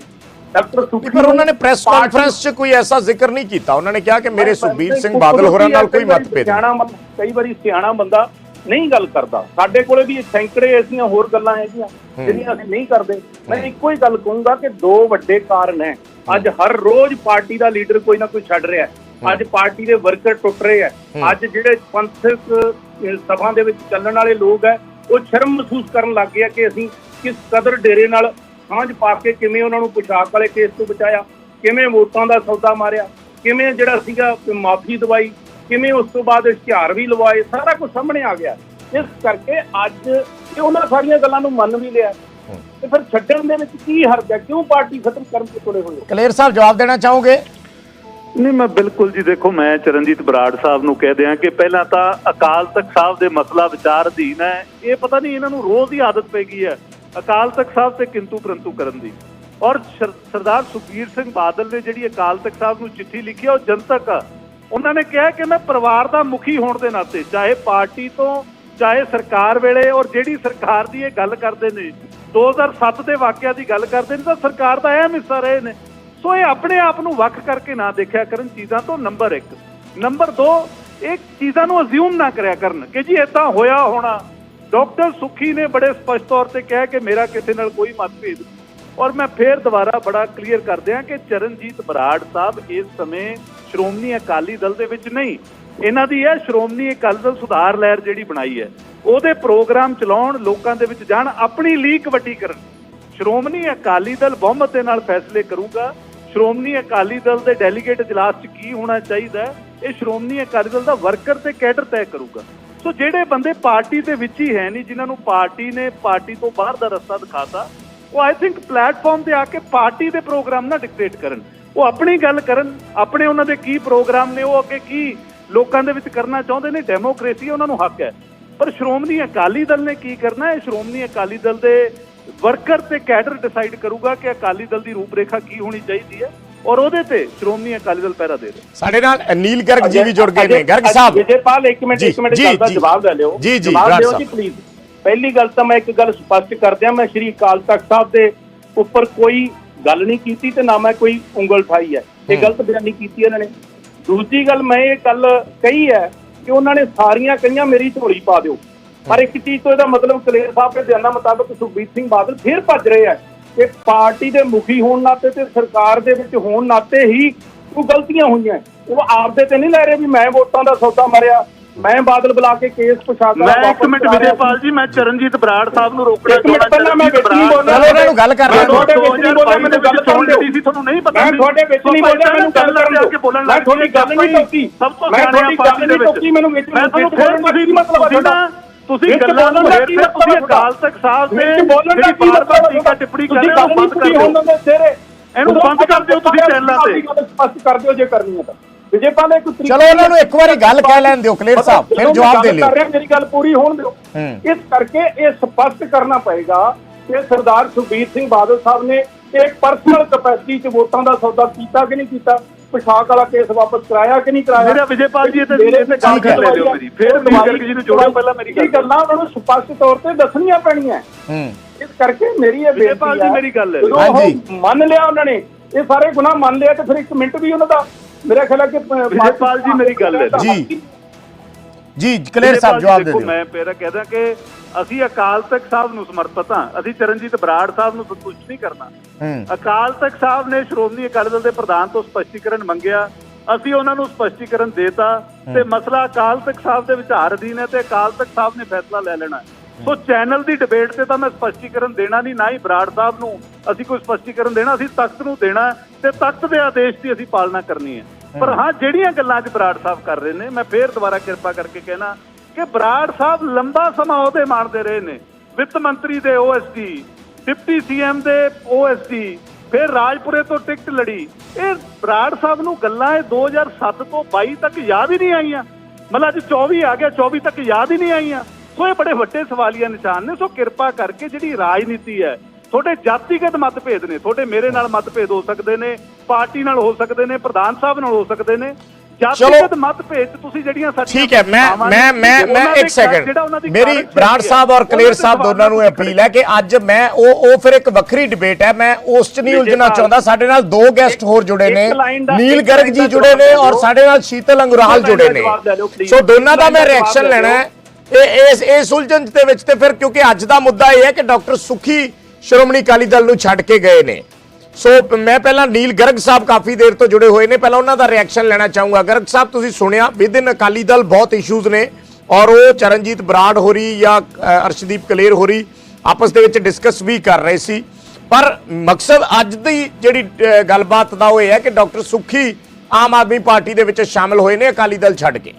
ਡਾਕਟਰ ਸੁਖੀ ਪਰ ਉਹਨਾਂ ਨੇ ਪ੍ਰੈਸ ਕਾਨਫਰੰਸ 'ਚ ਕੋਈ ਐਸਾ ਜ਼ਿਕਰ ਨਹੀਂ ਕੀਤਾ। ਉਹਨਾਂ ਨੇ ਕਿਹਾ ਕਿ ਮੇਰੇ ਸੁਖਬੀਰ ਸਿੰਘ ਬਾਦਲ ਹੋਰਾਂ ਨਾਲ ਕੋਈ ਮਤਭੇਦ ਨਹੀਂ। ਕਈ ਵਾਰੀ ਸਿਆਣਾ ਬੰਦਾ ਨਹੀਂ ਗੱਲ ਕਰਦਾ। ਸਾਡੇ ਕੋਲੇ ਵੀ ਸੈਂਕੜੇ ਐਸੀਆਂ ਹੋਰ ਗੱਲਾਂ ਹੈਗੀਆਂ ਜਿਹੜੀਆਂ ਅਸੀਂ ਨਹੀਂ ਕਰਦੇ। ਮੈਂ ਇੱਕੋ ਹੀ ਗੱਲ ਕਹੂੰਗਾ ਕਿ ਦੋ ਵੱਡੇ ਕਾਰਨ ਹੈ। ਅੱਜ ਹਰ ਰੋਜ਼ ਪਾਰਟੀ ਦਾ ਲੀਡਰ ਕੋਈ ਨਾ ਕੋਈ ਛੱਡ ਰਿਹਾ ਹੈ। ਅੱਜ ਪਾਰਟੀ ਦੇ ਵਰਕਰ ਟੁੱਟ ਰਹੇ ਹੈ। ਅੱਜ ਜਿਹੜੇ ਪੰਥਕ ਸਭਾ ਦੇ ਵਿੱਚ ਚੱਲਣ ਵਾਲੇ ਲੋਕ ਹੈ ਉਹ ਸ਼ਰਮ ਮਹਿਸੂਸ ਕਰਨ ਲੱਗ ਗਏ ਆ ਕਿ ਅਸੀਂ ਕਿਸ ਕਦਰ ਡੇਰੇ ਨਾਲ ਸਾਂਝ ਪਾ ਕੇ ਕਿਵੇਂ ਉਹਨਾਂ ਨੂੰ ਪੁਸ਼ਾਕ ਵਾਲੇ ਕੇਸ ਤੋਂ ਬਚਾਇਆ ਕਿਵੇਂ ਵੋਟਾਂ ਦਾ ਸੌਦਾ ਮਾਰਿਆ ਕਿਵੇਂ ਜਿਹੜਾ ਸੀਗਾ ਮਾਫੀ ਦਵਾਈ ਕਿਵੇਂ ਉਸ ਤੋਂ ਬਾਅਦ ਇਸ਼ਤਿਹਾਰ ਵੀ ਲਵਾਏ ਸਾਰਾ ਕੁਝ ਸਾਹਮਣੇ ਆ ਗਿਆ। ਇਸ ਕਰਕੇ ਅੱਜ ਇਹ ਉਹਨਾਂ ਸਾਰੀਆਂ ਗੱਲਾਂ ਨੂੰ ਮੰਨ ਵੀ ਲਿਆ। ਤੇ ਫਿਰ ਛੱਡਣ ਦੇ ਵਿੱਚ ਕੀ ਹਰਜ ਹੈ? ਕਿਉਂ ਪਾਰਟੀ ਖਤਮ ਕਰਨ ਤੇ ਤੁਲੇ ਹੋਏ ਹੋ? ਕਲੇਰ ਸਾਹਿਬ ਜਵਾਬ ਦੇਣਾ ਚਾਹੋਗੇ? ਨਹੀਂ ਮੈਂ ਬਿਲਕੁਲ ਜੀ ਦੇਖੋ ਮੈਂ ਚਰਨਜੀਤ ਬਰਾੜ ਸਾਹਿਬ ਨੂੰ ਕਹਿ ਦਿਆਂ ਕਿ ਪਹਿਲਾਂ ਤਾਂ ਅਕਾਲ ਤਖਤ ਸਾਹਿਬ ਦੇ ਮਸਲਾ ਵਿਚਾਰ ਅਧੀਨ ਹੈ। ਇਹ ਪਤਾ ਨਹੀਂ ਇਹਨਾਂ ਨੂੰ ਰੋਜ਼ ਦੀ ਆਦਤ ਪੈ ਗਈ ਹੈ ਅਕਾਲ ਤਖਤ ਸਾਹਿਬ ਤੇ ਕਿੰਤੂ ਪ੍ਰੰਤੂ ਕਰਨ ਦੀ। ਔਰ ਸ਼ਰ- ਸਰਦਾਰ ਸੁਖਬੀਰ ਸਿੰਘ ਬਾਦਲ ਨੇ ਜਿਹੜੀ ਅਕਾਲ ਤਖਤ ਸਾਹਿਬ ਨੂੰ ਚਿੱਠੀ ਲਿਖੀ ਹੈ ਉਹ ਜਨਤਕ ਆ। ਉਹਨਾਂ ਨੇ ਕਿਹਾ ਕਿ ਮੈਂ ਪਰਿਵਾਰ ਦਾ ਮੁਖੀ ਹੋਣ ਦੇ ਨਾਤੇ, ਚਾਹੇ ਪਾਰਟੀ ਤੋਂ, ਚਾਹੇ ਸਰਕਾਰ ਵੇਲੇ, ਔਰ ਜਿਹੜੀ ਸਰਕਾਰ ਦੀ ਇਹ ਗੱਲ ਕਰਦੇ ਨੇ 2007 ਦੇ ਵਾਕਿਆ ਦੀ ਗੱਲ ਕਰਦੇ ਨੇ, ਤਾਂ ਸਰਕਾਰ ਦਾ ਅਹਿਮ ਹਿੱਸਾ ਰਹੇ ਨੇ। ਸੋ ਇਹ ਆਪਣੇ ਆਪ ਨੂੰ ਵੱਖ ਕਰਕੇ ਨਾ ਦੇਖਿਆ ਕਰਨ, ਚੀਜ਼ਾਂ ਤੋਂ ਨੰਬਰ 1 ਨੰਬਰ 2 ਇਹ ਚੀਜ਼ਾਂ ਨੂੰ ਅਸਿਊਮ ਨਾ ਕਰਿਆ ਕਰਨ ਕਿ ਜੀ ਇਦਾਂ ਹੋਇਆ ਹੋਣਾ। ਡਾਕਟਰ ਸੁਖੀ ਨੇ ਬੜੇ ਸਪਸ਼ਟ ਤੌਰ ਤੇ ਕਿਹਾ ਕਿ ਮੇਰਾ ਕਿਸੇ ਨਾਲ ਕੋਈ ਮਤਭੇਦ ਔਰ ਮੈਂ ਫੇਰ ਦੁਬਾਰਾ ਬੜਾ ਕਲੀਅਰ ਕਰ ਦਿਆਂ ਕਿ ਚਰਨਜੀਤ ਬਰਾੜ ਸਾਹਿਬ ਇਸ ਸਮੇਂ ਸ਼੍ਰੋਮਣੀ ਅਕਾਲੀ ਦਲ ਦੇ ਵਿੱਚ ਨਹੀਂ। ਇਹਨਾਂ ਦੀ ਹੈ ਸ਼੍ਰੋਮਣੀ ਅਕਾਲੀ ਦਲ ਸੁਧਾਰ ਲਹਿਰ ਜਿਹੜੀ ਬਣਾਈ ਹੈ, ਉਹਦੇ ਪ੍ਰੋਗਰਾਮ ਚਲਾਉਣ, ਲੋਕਾਂ ਦੇ ਵਿੱਚ ਜਾਣ, ਆਪਣੀ ਲੀਕ ਵੱਡੀ ਕਰਨ। ਸ਼੍ਰੋਮਣੀ ਅਕਾਲੀ ਦਲ ਬਹੁਮਤ ਦੇ ਨਾਲ ਫੈਸਲੇ ਕਰੂਗਾ। ਸ਼੍ਰੋਮਣੀ ਅਕਾਲੀ ਦਲ ਦੇ ਡੈਲੀਗੇਟ ਇਜਲਾਸ 'ਚ ਕੀ ਹੋਣਾ ਚਾਹੀਦਾ ਇਹ ਸ਼੍ਰੋਮਣੀ ਅਕਾਲੀ ਦਲ ਦਾ ਵਰਕਰ ਤੇ ਕੈਡਰ ਤੈਅ ਕਰੂਗਾ। ਸੋ ਜਿਹੜੇ ਬੰਦੇ ਪਾਰਟੀ ਦੇ ਵਿੱਚ ਹੀ ਹੈ ਨਹੀਂ, ਜਿਨ੍ਹਾਂ ਨੂੰ ਪਾਰਟੀ ਨੇ ਪਾਰਟੀ ਤੋਂ ਬਾਹਰ ਦਾ ਰਸਤਾ ਦਿਖਾਤਾ ਉਹ ਆਈ ਥਿੰਕ ਪਲੇਟਫਾਰਮ ਤੇ ਆ ਕੇ ਪਾਰਟੀ ਦੇ ਪ੍ਰੋਗਰਾਮ ਨਾ ਡਿਕਟੇਟ ਕਰਨ। ਉਹ ਆਪਣੀ ਗੱਲ ਕਰਨ ਆਪਣੇ ਉਹਨਾਂ ਦੇ ਕੀ ਪ੍ਰੋਗਰਾਮ ਨੇ ਉਹ ਅੱਗੇ ਕੀ ਲੋਕਾਂ ਦੇ ਵਿੱਚ ਕਰਨਾ ਚਾਹੁੰਦੇ ਨੇ। ਡੈਮੋਕ੍ਰੇਸੀ ਉਹਨਾਂ ਨੂੰ ਹੱਕ ਹੈ। ਪਰ ਸ਼੍ਰੋਮਣੀ ਅਕਾਲੀ ਦਲ ਨੇ ਕੀ ਕਰਨਾ ਹੈ? ਸ਼੍ਰੋਮਣੀ ਅਕਾਲੀ ਦਲ ਦੇ ਵਰਕਰ ਤੇ ਕੈਡਰ ਡਿਸਾਈਡ ਕਰੂਗਾ ਕਿ ਅਕਾਲੀ ਦਲ ਦੀ ਰੂਪਰੇਖਾ ਕੀ ਹੋਣੀ ਚਾਹੀਦੀ ਹੈ ਔਰ ਉਹਦੇ ਤੇ ਸ਼੍ਰੋਮਣੀ ਅਕਾਲੀ ਦਲ ਪਹਿਰਾ ਦੇ ਰਿਹਾ ਸਾਡੇ ਨਾਲ ਨੀਲ ਗਰਗ ਜੀ ਵੀ ਜੁੜ ਗਏ ਨੇ। ਗਰਗ ਸਾਹਿਬ। ਵਿਜੇਪਾਲ ਇੱਕ ਮਿੰਟ ਜੀ, ਇੱਕ ਮਿੰਟ ਜੀ, ਗੱਲ ਦਾ ਜੀ। ਜਵਾਬ ਲੈ ਲਿਓ ਜੀ, ਜੀ, ਜਵਾਬ ਦਿਓ। ਜੀ ਪਲੀਜ਼ ਪਹਿਲੀ ਗੱਲ ਤਾਂ ਮੈਂ ਇੱਕ ਗੱਲ ਸਪਸ਼ਟ ਕਰ ਦਿਆਂ ਮੈਂ ਸ਼੍ਰੀ ਅਕਾਲ ਤਖਤ ਸਾਹਿਬ ਦੇ ਉੱਪਰ ਕੋਈ ਗੱਲ ਨਹੀਂ ਕੀਤੀ ਤੇ ਨਾ ਮੈਂ ਕੋਈ ਉਂਗਲ ਠਾਈ ਹੈ। ਇਹ ਗਲਤ ਬਿਆਨੀ ਕੀਤੀ ਇਹਨਾਂ ਨੇ। ਦੂਜੀ ਗੱਲ ਮੈਂ ਇਹ ਗੱਲ ਕਹੀ ਹੈ ਕਿ ਉਹਨਾਂ ਨੇ ਸਾਰੀਆਂ ਕਈਆਂ ਮੇਰੀ ਝੋਲੀ ਪਾ ਦਿਓ। ਪਰ ਇੱਕ ਚੀਜ਼ ਤੋਂ ਇਹਦਾ ਮਤਲਬ ਕਲੇਰ ਸਾਹਿਬ ਦੇ ਬਿਆਨਾਂ ਮੁਤਾਬਕ ਸੁਖਬੀਰ ਸਿੰਘ ਬਾਦਲ ਫਿਰ ਭੱਜ ਰਹੇ ਆ ਕਿ ਪਾਰਟੀ ਦੇ ਮੁਖੀ ਹੋਣ ਨਾਤੇ ਤੇ ਸਰਕਾਰ ਦੇ ਵਿੱਚ ਹੋਣ ਨਾਤੇ ਹੀ ਉਹ ਗਲਤੀਆਂ ਹੋਈਆਂ। ਉਹ ਆਪਦੇ ਤੇ ਨਹੀਂ ਲੈ ਰਹੇ ਵੀ ਮੈਂ ਵੋਟਾਂ ਦਾ ਸੌਦਾ ਮਾਰਿਆ ਮੈਂ ਬਾਦਲ ਬੁਲਾ ਕੇ ਕੇਸ ਪੁਛਾਗਾ ਮੈਂ ਇੱਕ ਮਿੰਟ ਵਿਜੇਪਾਲ ਜੀ ਮੈਂ ਚਰਨਜੀਤ ਬਰਾੜ ਸਾਹਿਬ ਨੂੰ ਰੋਕਣਾ ਮਿੰਟ ਪਹਿਲਾਂ ਮੈਂ ਵਿੱਚ ਨਹੀਂ ਬੋਲਣਾ ਉਹਨਾਂ ਨੂੰ ਗੱਲ ਕਰ। ਤੁਹਾਡੇ ਵਿੱਚ ਨਹੀਂ ਬੋਲਣਾ ਮੈਨੂੰ ਗੱਲ ਕਰਨ ਦਿਓ ਸੀ ਤੁਹਾਨੂੰ ਨਹੀਂ ਪਤਾ ਮੈਂ ਤੁਹਾਡੇ ਵਿੱਚ ਨਹੀਂ ਬੋਲਣਾ ਮੈਨੂੰ ਗੱਲ ਕਰਨ ਦਿਓ ਮੈਂ ਤੁਹਾਡੀ ਗੱਲ ਨਹੀਂ ਟੋਕੀ। ਸਭ ਤੋਂ ਮੈਂ ਤੁਹਾਡੀ ਗੱਲ ਨਹੀਂ ਟੋਕੀ ਮੈਨੂੰ ਵਿੱਚ ਮੈਂ ਤੁਹਾਨੂੰ ਫਿਰ ਤੁਸੀਂ ਮਤਲਬ ਤੁਹਾਡਾ ਤੁਸੀਂ ਗੱਲਾਂ ਨੂੰ ਫੇਰ ਫਿਰ ਤੁਸੀਂ ਅਕਾਲ ਤਖਤ ਸਾਹਿਬ ਦੇ ਵਿੱਚ ਬੋਲਣ ਦਾ ਕੀ ਮਤਲਬ ਹੈ ਟੀਕਾ ਟਿੱਪਣੀ ਕਰ ਰਹੇ ਹੋ ਬੰਦ ਕਰ ਦਿਓ। ਇਹਨੂੰ ਬੰਦ ਕਰ ਦਿਓ ਤੁਸੀਂ ਚੈਨਲਾਂ ਤੇ। ਸਪਸ਼ਟ ਕਰ ਦਿਓ ਜੇ ਕਰਨੀ ਹੈ ਤਾਂ। ਵਿਜੇਪਾਲ ਇੱਕ ਤਰੀਕੇ ਚਲੋ ਉਹਨਾਂ ਨੂੰ ਇੱਕ ਵਾਰੀ ਗੱਲ ਕਹਿ ਲੈਣ ਦਿਓ ਕਲੇਰ ਸਾਹਿਬ। ਫਿਰ ਜਵਾਬ ਦੇ ਲਿਓ। ਕਰ ਰਿਹਾ ਮੇਰੀ ਗੱਲ ਪੂਰੀ ਹੋਣ ਦਿਓ। ਇਸ ਕਰਕੇ ਇਹ ਸਪਸ਼ਟ ਕਰਨਾ ਪਏਗਾ ਕਿ ਸਰਦਾਰ ਸੁਖਬੀਰ ਸਿੰਘ ਬਾਦਲ ਸਾਹਿਬ ਨੇ ਇੱਕ ਪਰਸਨਲ ਕਪੈਸਿਟੀ 'ਚ ਵੋਟਾਂ ਦਾ ਸੌਦਾ ਕੀਤਾ ਕਿ ਨਹੀਂ ਕੀਤਾ? ਪਿਸ਼ਾਕ ਵਾਲਾ ਕੇਸ ਵਾਪਸ ਕਰਾਇਆ ਕਿ ਨਹੀਂ ਕਰਾਇਆ? ਮੇਰਾ ਵਿਜੇਪਾਲ ਜੀ ਇਹ ਤੇ ਮੇਰੇ ਇਹ ਤੇ ਗੱਲ ਕਰ ਲੈ ਦਿਓ ਮੇਰੀ। ਫਿਰ ਮੇਰੀ ਗੱਲ ਜੀ ਨੂੰ ਜੋੜੋ ਪਹਿਲਾਂ ਮੇਰੀ ਗੱਲ ਇਹ ਗੱਲਾਂ ਉਹਨਾਂ ਨੂੰ ਸਪਸ਼ਟ ਤੌਰ ਤੇ ਦੱਸਣੀਆਂ ਪੈਣੀਆਂ। ਹੂੰ। ਇਸ ਕਰਕੇ ਮੇਰੀ ਇਹ ਵਿਜੇਪਾਲ ਬੇਨਤੀ ਜੀ, ਹੈ ਮੇਰੀ ਗੱਲ ਹੈ। ਹਾਂਜੀ। ਮੰਨ ਲਿਆ ਉਹਨਾਂ ਨੇ ਇਹ ਸਾਰੇ ਗੁਨਾਹ ਮੰਨ ਲਿਆ ਤੇ ਫਿਰ ਇੱਕ ਮਿੰਟ ਵੀ ਉਹਨਾਂ ਦਾ ਮੇਰਾ ਖਿਆਲ ਹੈ ਕਿ ਵਿਜੇਪਾਲ ਜੀ, ਮੇਰੀ ਗੱਲ ਹੈ। ਜੀ। ਜੀ ਕਲੇਰ ਸਾਹਿਬ ਜਵਾਬ ਦੇ ਦਿਓ ਮੈਂ ਪਹਿਲਾਂ ਕਹਿਦਾ ਕਿ ਅਸੀਂ ਅਕਾਲ ਤਖਤ ਸਾਹਿਬ ਨੂੰ ਸਮਰਪਿਤ ਹਾਂ ਅਸੀਂ ਚਰਨਜੀਤ ਬਰਾੜ ਸਾਹਿਬ ਨੂੰ ਸੰਤੁਸ਼ਟ ਨਹੀਂ ਕਰਨਾ ਅਕਾਲ ਤਖਤ ਸਾਹਿਬ ਨੇ ਸ਼੍ਰੋਮਣੀ ਅਕਾਲੀ ਦਲ ਦੇ ਪ੍ਰਧਾਨ ਤੋਂ ਸਪਸ਼ਟੀਕਰਨ ਮੰਗਿਆ ਅਸੀਂ ਉਹਨਾਂ ਨੂੰ ਸਪਸ਼ਟੀਕਰਨ ਦੇਤਾ ਤੇ ਮਸਲਾ ਅਕਾਲ ਤਖਤ ਸਾਹਿਬ ਦੇ ਵਿਚਾਰ ਅਧੀਨ ਹੈ ਤੇ ਅਕਾਲ ਤਖਤ ਸਾਹਿਬ ਨੇ ਫੈਸਲਾ ਲੈ ਲੈਣਾ ਹੈ। ਸੋ ਚੈਨਲ ਦੀ ਡਿਬੇਟ ਤੇ ਤਾਂ ਮੈਂ ਸਪਸ਼ਟੀਕਰਨ ਦੇਣਾ ਨਹੀਂ ਨਾ ਹੀ ਬਰਾੜ ਸਾਹਿਬ ਨੂੰ ਅਸੀਂ ਕੋਈ ਸਪਸ਼ਟੀਕਰਨ ਦੇਣਾ ਅਸੀਂ ਤਖਤ ਨੂੰ ਦੇਣਾ ਤੇ ਤਖਤ ਦੇ ਆਦੇਸ਼ ਦੀ ਅਸੀਂ ਪਾਲਣਾ ਕਰਨੀ ਹੈ। ਪਰ ਹਾਂ ਜਿਹੜੀਆਂ ਗੱਲਾਂ ਅੱਜ ਬਰਾੜ ਸਾਹਿਬ ਕਰ ਰਹੇ ਨੇ ਮੈਂ ਫੇਰ ਦੁਬਾਰਾ ਕਿਰਪਾ ਕਰਕੇ ਕਹਿਣਾ ਕਿ ਬਰਾੜ ਸਾਹਿਬ ਲੰਬਾ ਸਮਾਂ ਉਹਦੇ ਮਾਣਦੇ ਰਹੇ ਨੇ। ਵਿੱਤ ਮੰਤਰੀ ਦੇ ਓਐਸਡੀ ਡਿਪਟੀ ਸੀਐਮ ਦੇ ਓਐਸਡੀ ਫਿਰ ਰਾਜਪੁਰੇ ਤੋਂ ਟਿਕਟ ਲੜੀ। ਇਹ ਬਰਾੜ ਸਾਹਿਬ ਨੂੰ ਗੱਲਾਂ ਇਹ 2007 ਤੋਂ 22 ਤੱਕ ਯਾਦ ਹੀ ਨਹੀਂ ਆਈਆਂ। ਮਤਲਬ ਅੱਜ 24 ਆ ਗਿਆ 24 ਤੱਕ ਯਾਦ ਹੀ ਨਹੀਂ ਆਈਆਂ। ਸੋ ਇਹ ਬੜੇ ਵੱਡੇ ਸਵਾਲੀਆ ਨਿਸ਼ਾਨ ਨੇ ਸੋ ਕਿਰਪਾ ਕਰਕੇ ਜਿਹੜੀ ਰਾਜਨੀਤੀ ਹੈ ਤੁਹਾਡੇ ਜਾਤੀਗਤ ਮਤਭੇਦ ਨੇ ਤੁਹਾਡੇ ਮੇਰੇ ਨਾਲ ਮਤਭੇਦ ਹੋ ਸਕਦੇ ਨੇ ਪਾਰਟੀ ਨਾਲ ਹੋ ਸਕਦੇ ਨੇ ਪ੍ਰਧਾਨ ਸਾਹਿਬ ਨਾਲ ਹੋ ਸਕਦੇ ਨੇ ਜਾਤੀਗਤ ਮਤਭੇਦ ਤੁਸੀਂ ਜਿਹੜੀਆਂ ਸਾਡੀਆਂ ਠੀਕ ਹੈ ਮੈਂ ਮੈਂ ਮੈਂ ਮੈਂ ਇੱਕ ਸੈਕਿੰਡ ਮੇਰੀ ਬਰਾੜ ਸਾਹਿਬ ਔਰ ਕਲੇਰ ਸਾਹਿਬ ਦੋਨਾਂ ਨੂੰ ਅਪੀਲ ਹੈ ਕਿ ਅੱਜ ਮੈਂ ਉਹ ਉਹ ਫਿਰ ਇੱਕ ਵੱਖਰੀ ਡਿਬੇਟ ਹੈ ਮੈਂ ਉਸ ਚ ਨਹੀਂ ਉਲਝਣਾ ਚਾਹੁੰਦਾ ਸਾਡੇ ਨਾਲ ਦੋ ਗੈਸਟ ਹੋਰ ਜੁੜੇ ਨੇ ਨੀਲ ਗਰਗ ਜੀ ਜੁੜੇ ਨੇ ਔਰ। ਸਾਡੇ ਨਾਲ ਸ਼ੀਤਲ ਅੰਗੁਰਾਲ ਜੁੜੇ ਨੇ। ਸੋ ਦੋਨਾਂ ਦਾ ਮੈਂ ਰਿਐਕਸ਼ਨ ਲੈਣਾ ਹੈ। ਇਹ ਇਸ ਇਸ ਉਲਝਣ ਦੇ ਵਿੱਚ ਤੇ ਫਿਰ ਕਿਉਂਕਿ ਅੱਜ ਦਾ ਮੁੱਦਾ ਇਹ ਹੈ ਕਿ ਡਾਕਟਰ ਸੁਖੀ ਸ਼੍ਰੋਮਣੀ ਅਕਾਲੀ ਦਲ ਨੂੰ ਛੱਡ ਕੇ ਗਏ ਨੇ। ਸੋ ਮੈਂ ਪਹਿਲਾਂ ਨੀਲ ਗਰਗ ਸਾਹਿਬ ਕਾਫੀ ਦੇਰ ਤੋਂ ਜੁੜੇ ਹੋਏ ਨੇ। ਪਹਿਲਾਂ ਉਹਨਾਂ ਦਾ ਰਿਐਕਸ਼ਨ ਲੈਣਾ ਚਾਹੂੰਗਾ। ਗਰਗ ਸਾਹਿਬ, ਤੁਸੀਂ ਸੁਣਿਆ ਵਿਦਿਨ ਅਕਾਲੀ ਦਲ ਬਹੁਤ ਇਸ਼ੂਜ਼ ਨੇ ਔਰ ਉਹ ਚਰਨਜੀਤ ਬਰਾੜ ਹੋਰੀ ਜਾਂ ਅਰਸ਼ਦੀਪ ਕਲੇਰ ਹੋਰੀ ਆਪਸ ਦੇ ਵਿੱਚ ਡਿਸਕਸ ਵੀ ਕਰ ਰਹੇ ਸੀ। ਪਰ ਮਕਸਦ ਅੱਜ ਦੀ ਜਿਹੜੀ ਗੱਲਬਾਤ ਦਾ ਉਹ ਇਹ ਹੈ ਕਿ ਡਾਕਟਰ ਸੁਖੀ ਆਮ ਆਦਮੀ ਪਾਰਟੀ ਦੇ ਵਿੱਚ ਸ਼ਾਮਲ ਹੋਏ ਨੇ ਅਕਾਲੀ ਦਲ ਛੱਡ ਕੇ।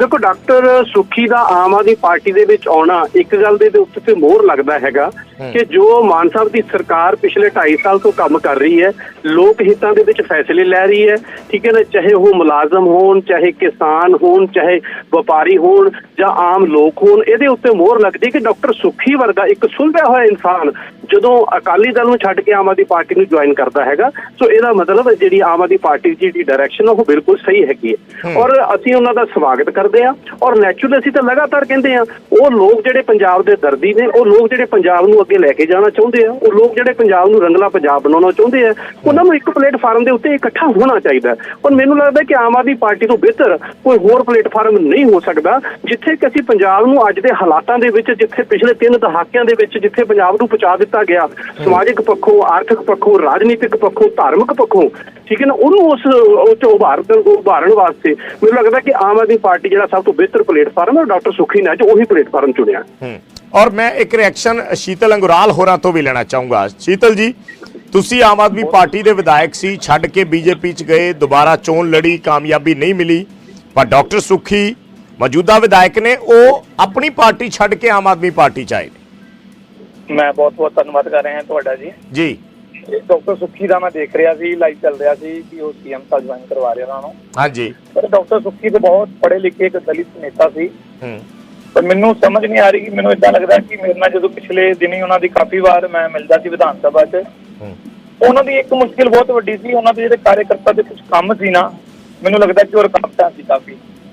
ਦੇਖੋ ਡਾਕਟਰ ਸੁਖੀ ਦਾ ਆਮ ਆਦਮੀ ਪਾਰਟੀ ਦੇ ਵਿੱਚ ਆਉਣਾ ਇੱਕ ਗੱਲ ਦੇ ਉੱਤੇ ਤੇ ਮੋਹਰ ਲੱਗਦਾ ਹੈਗਾ ਕਿ ਜੋ ਮਾਨ ਸਾਹਿਬ ਦੀ ਸਰਕਾਰ ਪਿਛਲੇ 2.5 ਸਾਲ ਤੋਂ ਕੰਮ ਕਰ ਰਹੀ ਹੈ ਲੋਕ ਹਿੱਤਾਂ ਦੇ ਵਿੱਚ ਫੈਸਲੇ ਲੈ ਰਹੀ ਹੈ ਠੀਕ ਹੈ ਨਾ ਚਾਹੇ ਉਹ ਮੁਲਾਜ਼ਮ ਹੋਣ ਚਾਹੇ ਕਿਸਾਨ ਹੋਣ ਚਾਹੇ ਵਪਾਰੀ ਹੋਣ ਜਾਂ ਆਮ ਲੋਕ ਹੋਣ ਇਹਦੇ ਉੱਤੇ ਮੋਹਰ ਲੱਗਦੀ ਹੈ ਕਿ ਡਾਕਟਰ ਸੁਖੀ ਵਰਗਾ ਇੱਕ ਸੁਲਝਿਆ ਹੋਇਆ ਇਨਸਾਨ ਜਦੋਂ ਅਕਾਲੀ ਦਲ ਨੂੰ ਛੱਡ ਕੇ ਆਮ ਆਦਮੀ ਪਾਰਟੀ ਨੂੰ ਜੁਆਇਨ ਕਰਦਾ ਹੈਗਾ ਸੋ ਇਹਦਾ ਮਤਲਬ ਜਿਹੜੀ ਆਮ ਆਦਮੀ ਪਾਰਟੀ ਦੀ ਜਿਹੜੀ ਡਾਇਰੈਕਸ਼ਨ ਉਹ ਬਿਲਕੁਲ ਸਹੀ ਹੈਗੀ ਹੈ। ਔਰ ਅਸੀਂ ਉਹਨਾਂ ਦਾ ਸਵਾਗਤ ਕਰਦੇ ਆ ਔਰ ਨੈਚੁਰਲ ਅਸੀਂ ਤਾਂ ਲਗਾਤਾਰ ਕਹਿੰਦੇ ਆ, ਉਹ ਲੋਕ ਜਿਹੜੇ ਪੰਜਾਬ ਦੇ ਦਰਦੀ ਨੇ, ਉਹ ਲੋਕ ਜਿਹੜੇ ਪੰਜਾਬ ਨੂੰ ਅੱਗੇ ਲੈ ਕੇ ਜਾਣਾ ਚਾਹੁੰਦੇ ਆ, ਉਹ ਲੋਕ ਜਿਹੜੇ ਪੰਜਾਬ ਨੂੰ ਰੰਗਲਾ ਪੰਜਾਬ ਬਣਾਉਣਾ ਚਾਹੁੰਦੇ ਆ, ਉਹਨਾਂ ਨੂੰ ਇੱਕ ਪਲੇਟਫਾਰਮ ਦੇ ਉੱਤੇ ਇਕੱਠਾ ਹੋਣਾ ਚਾਹੀਦਾ ਹੈ। ਔਰ ਮੈਨੂੰ ਲੱਗਦਾ ਕਿ ਆਮ ਆਦਮੀ ਪਾਰਟੀ ਤੋਂ ਬਿਹਤਰ ਕੋਈ ਹੋਰ ਪਲੇਟਫਾਰਮ ਨਹੀਂ ਹੋ ਸਕਦਾ, ਜਿੱਥੇ ਕਿ ਅਸੀਂ ਪੰਜਾਬ ਨੂੰ ਅੱਜ ਦੇ ਹਾਲਾਤਾਂ ਦੇ ਵਿੱਚ, ਜਿੱਥੇ ਪਿਛਲੇ ਤਿੰਨ ਦਹਾਕਿਆਂ ਦੇ ਵਿੱਚ ਜਿੱਥੇ ਪੰਜਾਬ ਨੂੰ ਪਹੁੰਚਾ ਦਿੱਤਾ ਗਿਆ, ਸਮਾਜਿਕ ਪੱਖੋਂ, ਆਰਥਿਕ ਪੱਖੋਂ, ਰਾਜਨੀਤਿਕ ਪੱਖੋਂ, ਧਾਰਮਿਕ ਪੱਖੋਂ, ਠੀਕ ਹੈ ਨਾ, ਉਹਨੂੰ ਉਸ, ਉਹ ਚੋਂ ਉਭਾਰ, ਉਭਾਰਨ ਵਾਸਤੇ ਮੈਨੂੰ ਲੱਗਦਾ ਕਿ ਆਮ ਆਦਮੀ ਪਾਰਟੀ ਜਿਹੜਾ ਸਭ ਤੋਂ ਬਿਹਤਰ ਪਲੇਟਫਾਰਮ ਹੈ ਡਾਕਟਰ ਸੁਖੀ ਨੇ ਅੱਜ ਉਹੀ ਪਲੇਟਫਾਰਮ ਚੁਣਿਆ। ਹੂੰ। ਔਰ ਮੈਂ ਇੱਕ ਰਿਐਕਸ਼ਨ ਸ਼ੀਤਲ ਅੰਗੁਰਾਲ ਹੋਰਾਂ ਤੋਂ ਵੀ ਲੈਣਾ ਚਾਹੂੰਗਾ। ਸ਼ੀਤਲ ਜੀ ਤੁਸੀਂ ਆਮ ਆਦਮੀ ਪਾਰਟੀ ਦੇ ਵਿਧਾਇਕ ਸੀ ਛੱਡ ਕੇ ਬੀਜੇਪੀ ਚ ਗਏ ਦੁਬਾਰਾ ਚੋਣ ਲੜੀ ਕਾਮਯਾਬੀ ਨਹੀਂ ਮਿਲੀ। ਪਰ ਡਾਕਟਰ ਸੁਖੀ ਮੌਜੂਦਾ ਵਿਧਾਇਕ ਨੇ ਉਹ ਆਪਣੀ ਪਾਰਟੀ ਛੱਡ ਕੇ ਆਮ ਆਦਮੀ ਪਾਰਟੀ ਚ ਆਏ ਨੇ। ਮੈਂ ਬਹੁਤ ਬਹੁਤ ਧੰਨਵਾਦ ਕਰ ਰਿਹਾ ਹਾਂ ਤੁਹਾਡਾ ਜੀ। ਜੀ। ਡਾਕਟਰ ਸੁੱਖੀ ਦਾ ਮੈਂ ਦੇਖ ਰਿਹਾ ਸੀ ਲਾਈਵ ਚੱਲ ਰਿਹਾ ਸੀ ਕਿ ਉਹ ਸੀਐਮ ਸਾਹਿਬ ਜੁਆਇਨ ਕਰਵਾ ਰਹੇ ਉਹਨਾਂ ਨੂੰ। ਹਾਂਜੀ। ਪਰ ਡਾਕਟਰ ਸੁੱਖੀ ਤੇ ਬਹੁਤ ਪੜ੍ਹੇ ਲਿਖੇ ਇੱਕ ਦਲਿਤ ਨੇਤਾ ਸੀ। ਹੂੰ। ਪਰ ਮੈਨੂੰ ਸਮਝ ਨਹੀਂ ਆ ਰਹੀ ਕਿ ਮੈਨੂੰ ਇਦਾਂ ਲੱਗਦਾ ਕਿ ਮੇਰੇ ਨਾਲ ਜਦੋਂ ਪਿਛਲੇ ਦਿਨੀ ਉਹਨਾਂ ਦੀ ਕਾਫੀ ਵਾਰ ਮੈਂ ਮਿਲਦਾ ਸੀ ਵਿਧਾਨ ਸਭਾ 'ਚ ਹੂੰ। ਉਹਨਾਂ ਦੀ ਇੱਕ ਮੁਸ਼ਕਿਲ ਬਹੁਤ ਵੱਡੀ ਸੀ। ਉਹਨਾਂ ਦੇ ਜਿਹੜੇ ਕਾਰਜਕਰਤਾ ਦੇ ਕੁਝ ਕੰਮ ਸੀ ਨਾ ਮੈਨੂੰ ਲੱਗਦਾ ਕਿ ਉਹ ਰਕਾਬਟਾਂ ਸੀ ਕਾਫੀ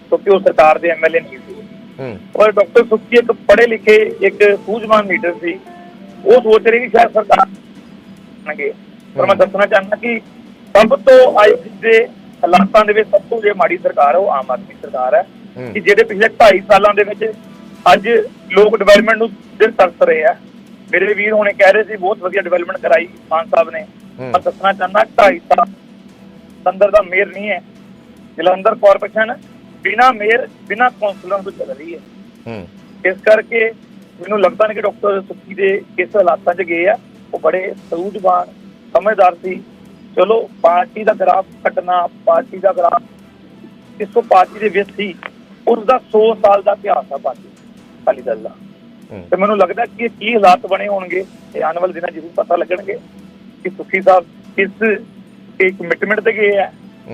ਕਿਉਂਕਿ ਉਹ ਸਰਕਾਰ ਦੇ ਐਮਐਲਏ ਨਹੀਂ ਸੀ। ਹੂੰ। ਔਰ ਡਾਕਟਰ ਸੁੱਖੀ ਇੱਕ ਪੜ੍ਹੇ ਲਿਖੇ ਇੱਕ ਸੂਝਵਾਨ ਲੀਡਰ ਸੀ। ਉਹ ਸੋਚ ਰਹੀ ਕਿ ਸ਼ਾਇਦ ਸਰਕਾਰ ਬਣਨਗੇ ਪਰ ਮੈਂ ਦੱਸਣਾ ਚਾਹੁੰਦਾ ਕਿ ਸਭ ਤੋਂ ਅੱਜ ਦੇ ਹਾਲਾਤਾਂ ਦੇ ਵਿੱਚ ਸਭ ਤੋਂ ਜੇ ਮਾੜੀ ਸਰਕਾਰ ਹੈ ਉਹ ਆਮ ਆਦਮੀ ਸਰਕਾਰ ਹੈ। ਕਿ ਜਿਹੜੇ ਪਿਛਲੇ 2.5 ਸਾਲਾਂ ਦੇ ਵਿੱਚ ਅੱਜ ਲੋਕ ਡਿਵੈਲਪਮੈਂਟ ਨੂੰ ਦਿਲ ਤਰਸ ਰਹੇ ਆ। ਮੇਰੇ ਵੀਰ ਹੁਣੇ ਕਹਿ ਰਹੇ ਸੀ ਬਹੁਤ ਵਧੀਆ ਡਿਵੈਲਪਮੈਂਟ ਕਰਾਈ ਮਾਨ ਸਾਹਿਬ ਨੇ। ਮੈਂ ਦੱਸਣਾ ਚਾਹੁੰਦਾ 2.5 ਸਾਲ ਅੰਦਰ ਦਾ ਮੇਅਰ ਨਹੀਂ ਹੈ। ਜਲੰਧਰ ਕਾਰਪੋਰੇਸ਼ਨ ਬਿਨਾ ਮੇਅਰ ਬਿਨਾ ਕੌਂਸਲਰ ਤੋਂ ਚੱਲ ਰਹੀ ਹੈ। ਹੂੰ। ਇਸ ਕਰਕੇ ਮੈਨੂੰ ਲੱਗਦਾ ਨਹੀਂ ਕਿ ਡਾਕਟਰ ਸੁੱਖੀ ਦੇ ਕਿਸ ਹਾਲਾਤਾਂ 'ਚ ਗਏ ਆ। ਉਹ ਬੜੇ ਸੂਝਵਾਨ ਸਮਝਦਾਰ ਸੀ ਚਲੋ ਪਾਰਟੀ ਦਾ ਗ੍ਰਾਫ ਕੱਟਣਾ ਪਾਰਟੀ ਦਾ ਗ੍ਰਾਫ ਕਿਸੋ ਪਾਰਟੀ ਦੇ ਵਿੱਚ ਸੀ ਉਸ ਦਾ 100 ਸਾਲ ਦਾ ਇਤਿਹਾਸ ਆ ਪਾਰਟੀ ਅਕਾਲੀ ਦਲ ਦਾ। ਤੇ ਮੈਨੂੰ ਲੱਗਦਾ ਕਿ ਇਹ ਕੀ ਹਾਲਾਤ ਬਣੇ ਹੋਣਗੇ ਇਹ ਆਉਣ ਵਾਲੇ ਦਿਨਾਂ ਜ਼ਰੂਰ ਪਤਾ ਲੱਗਣਗੇ ਕਿ ਸੁੱਖੀ ਸਾਹਿਬ ਕਿਸ ਇੱਕ ਕਮਿਟਮੈਂਟ ਤੇ ਗਏ ਆ।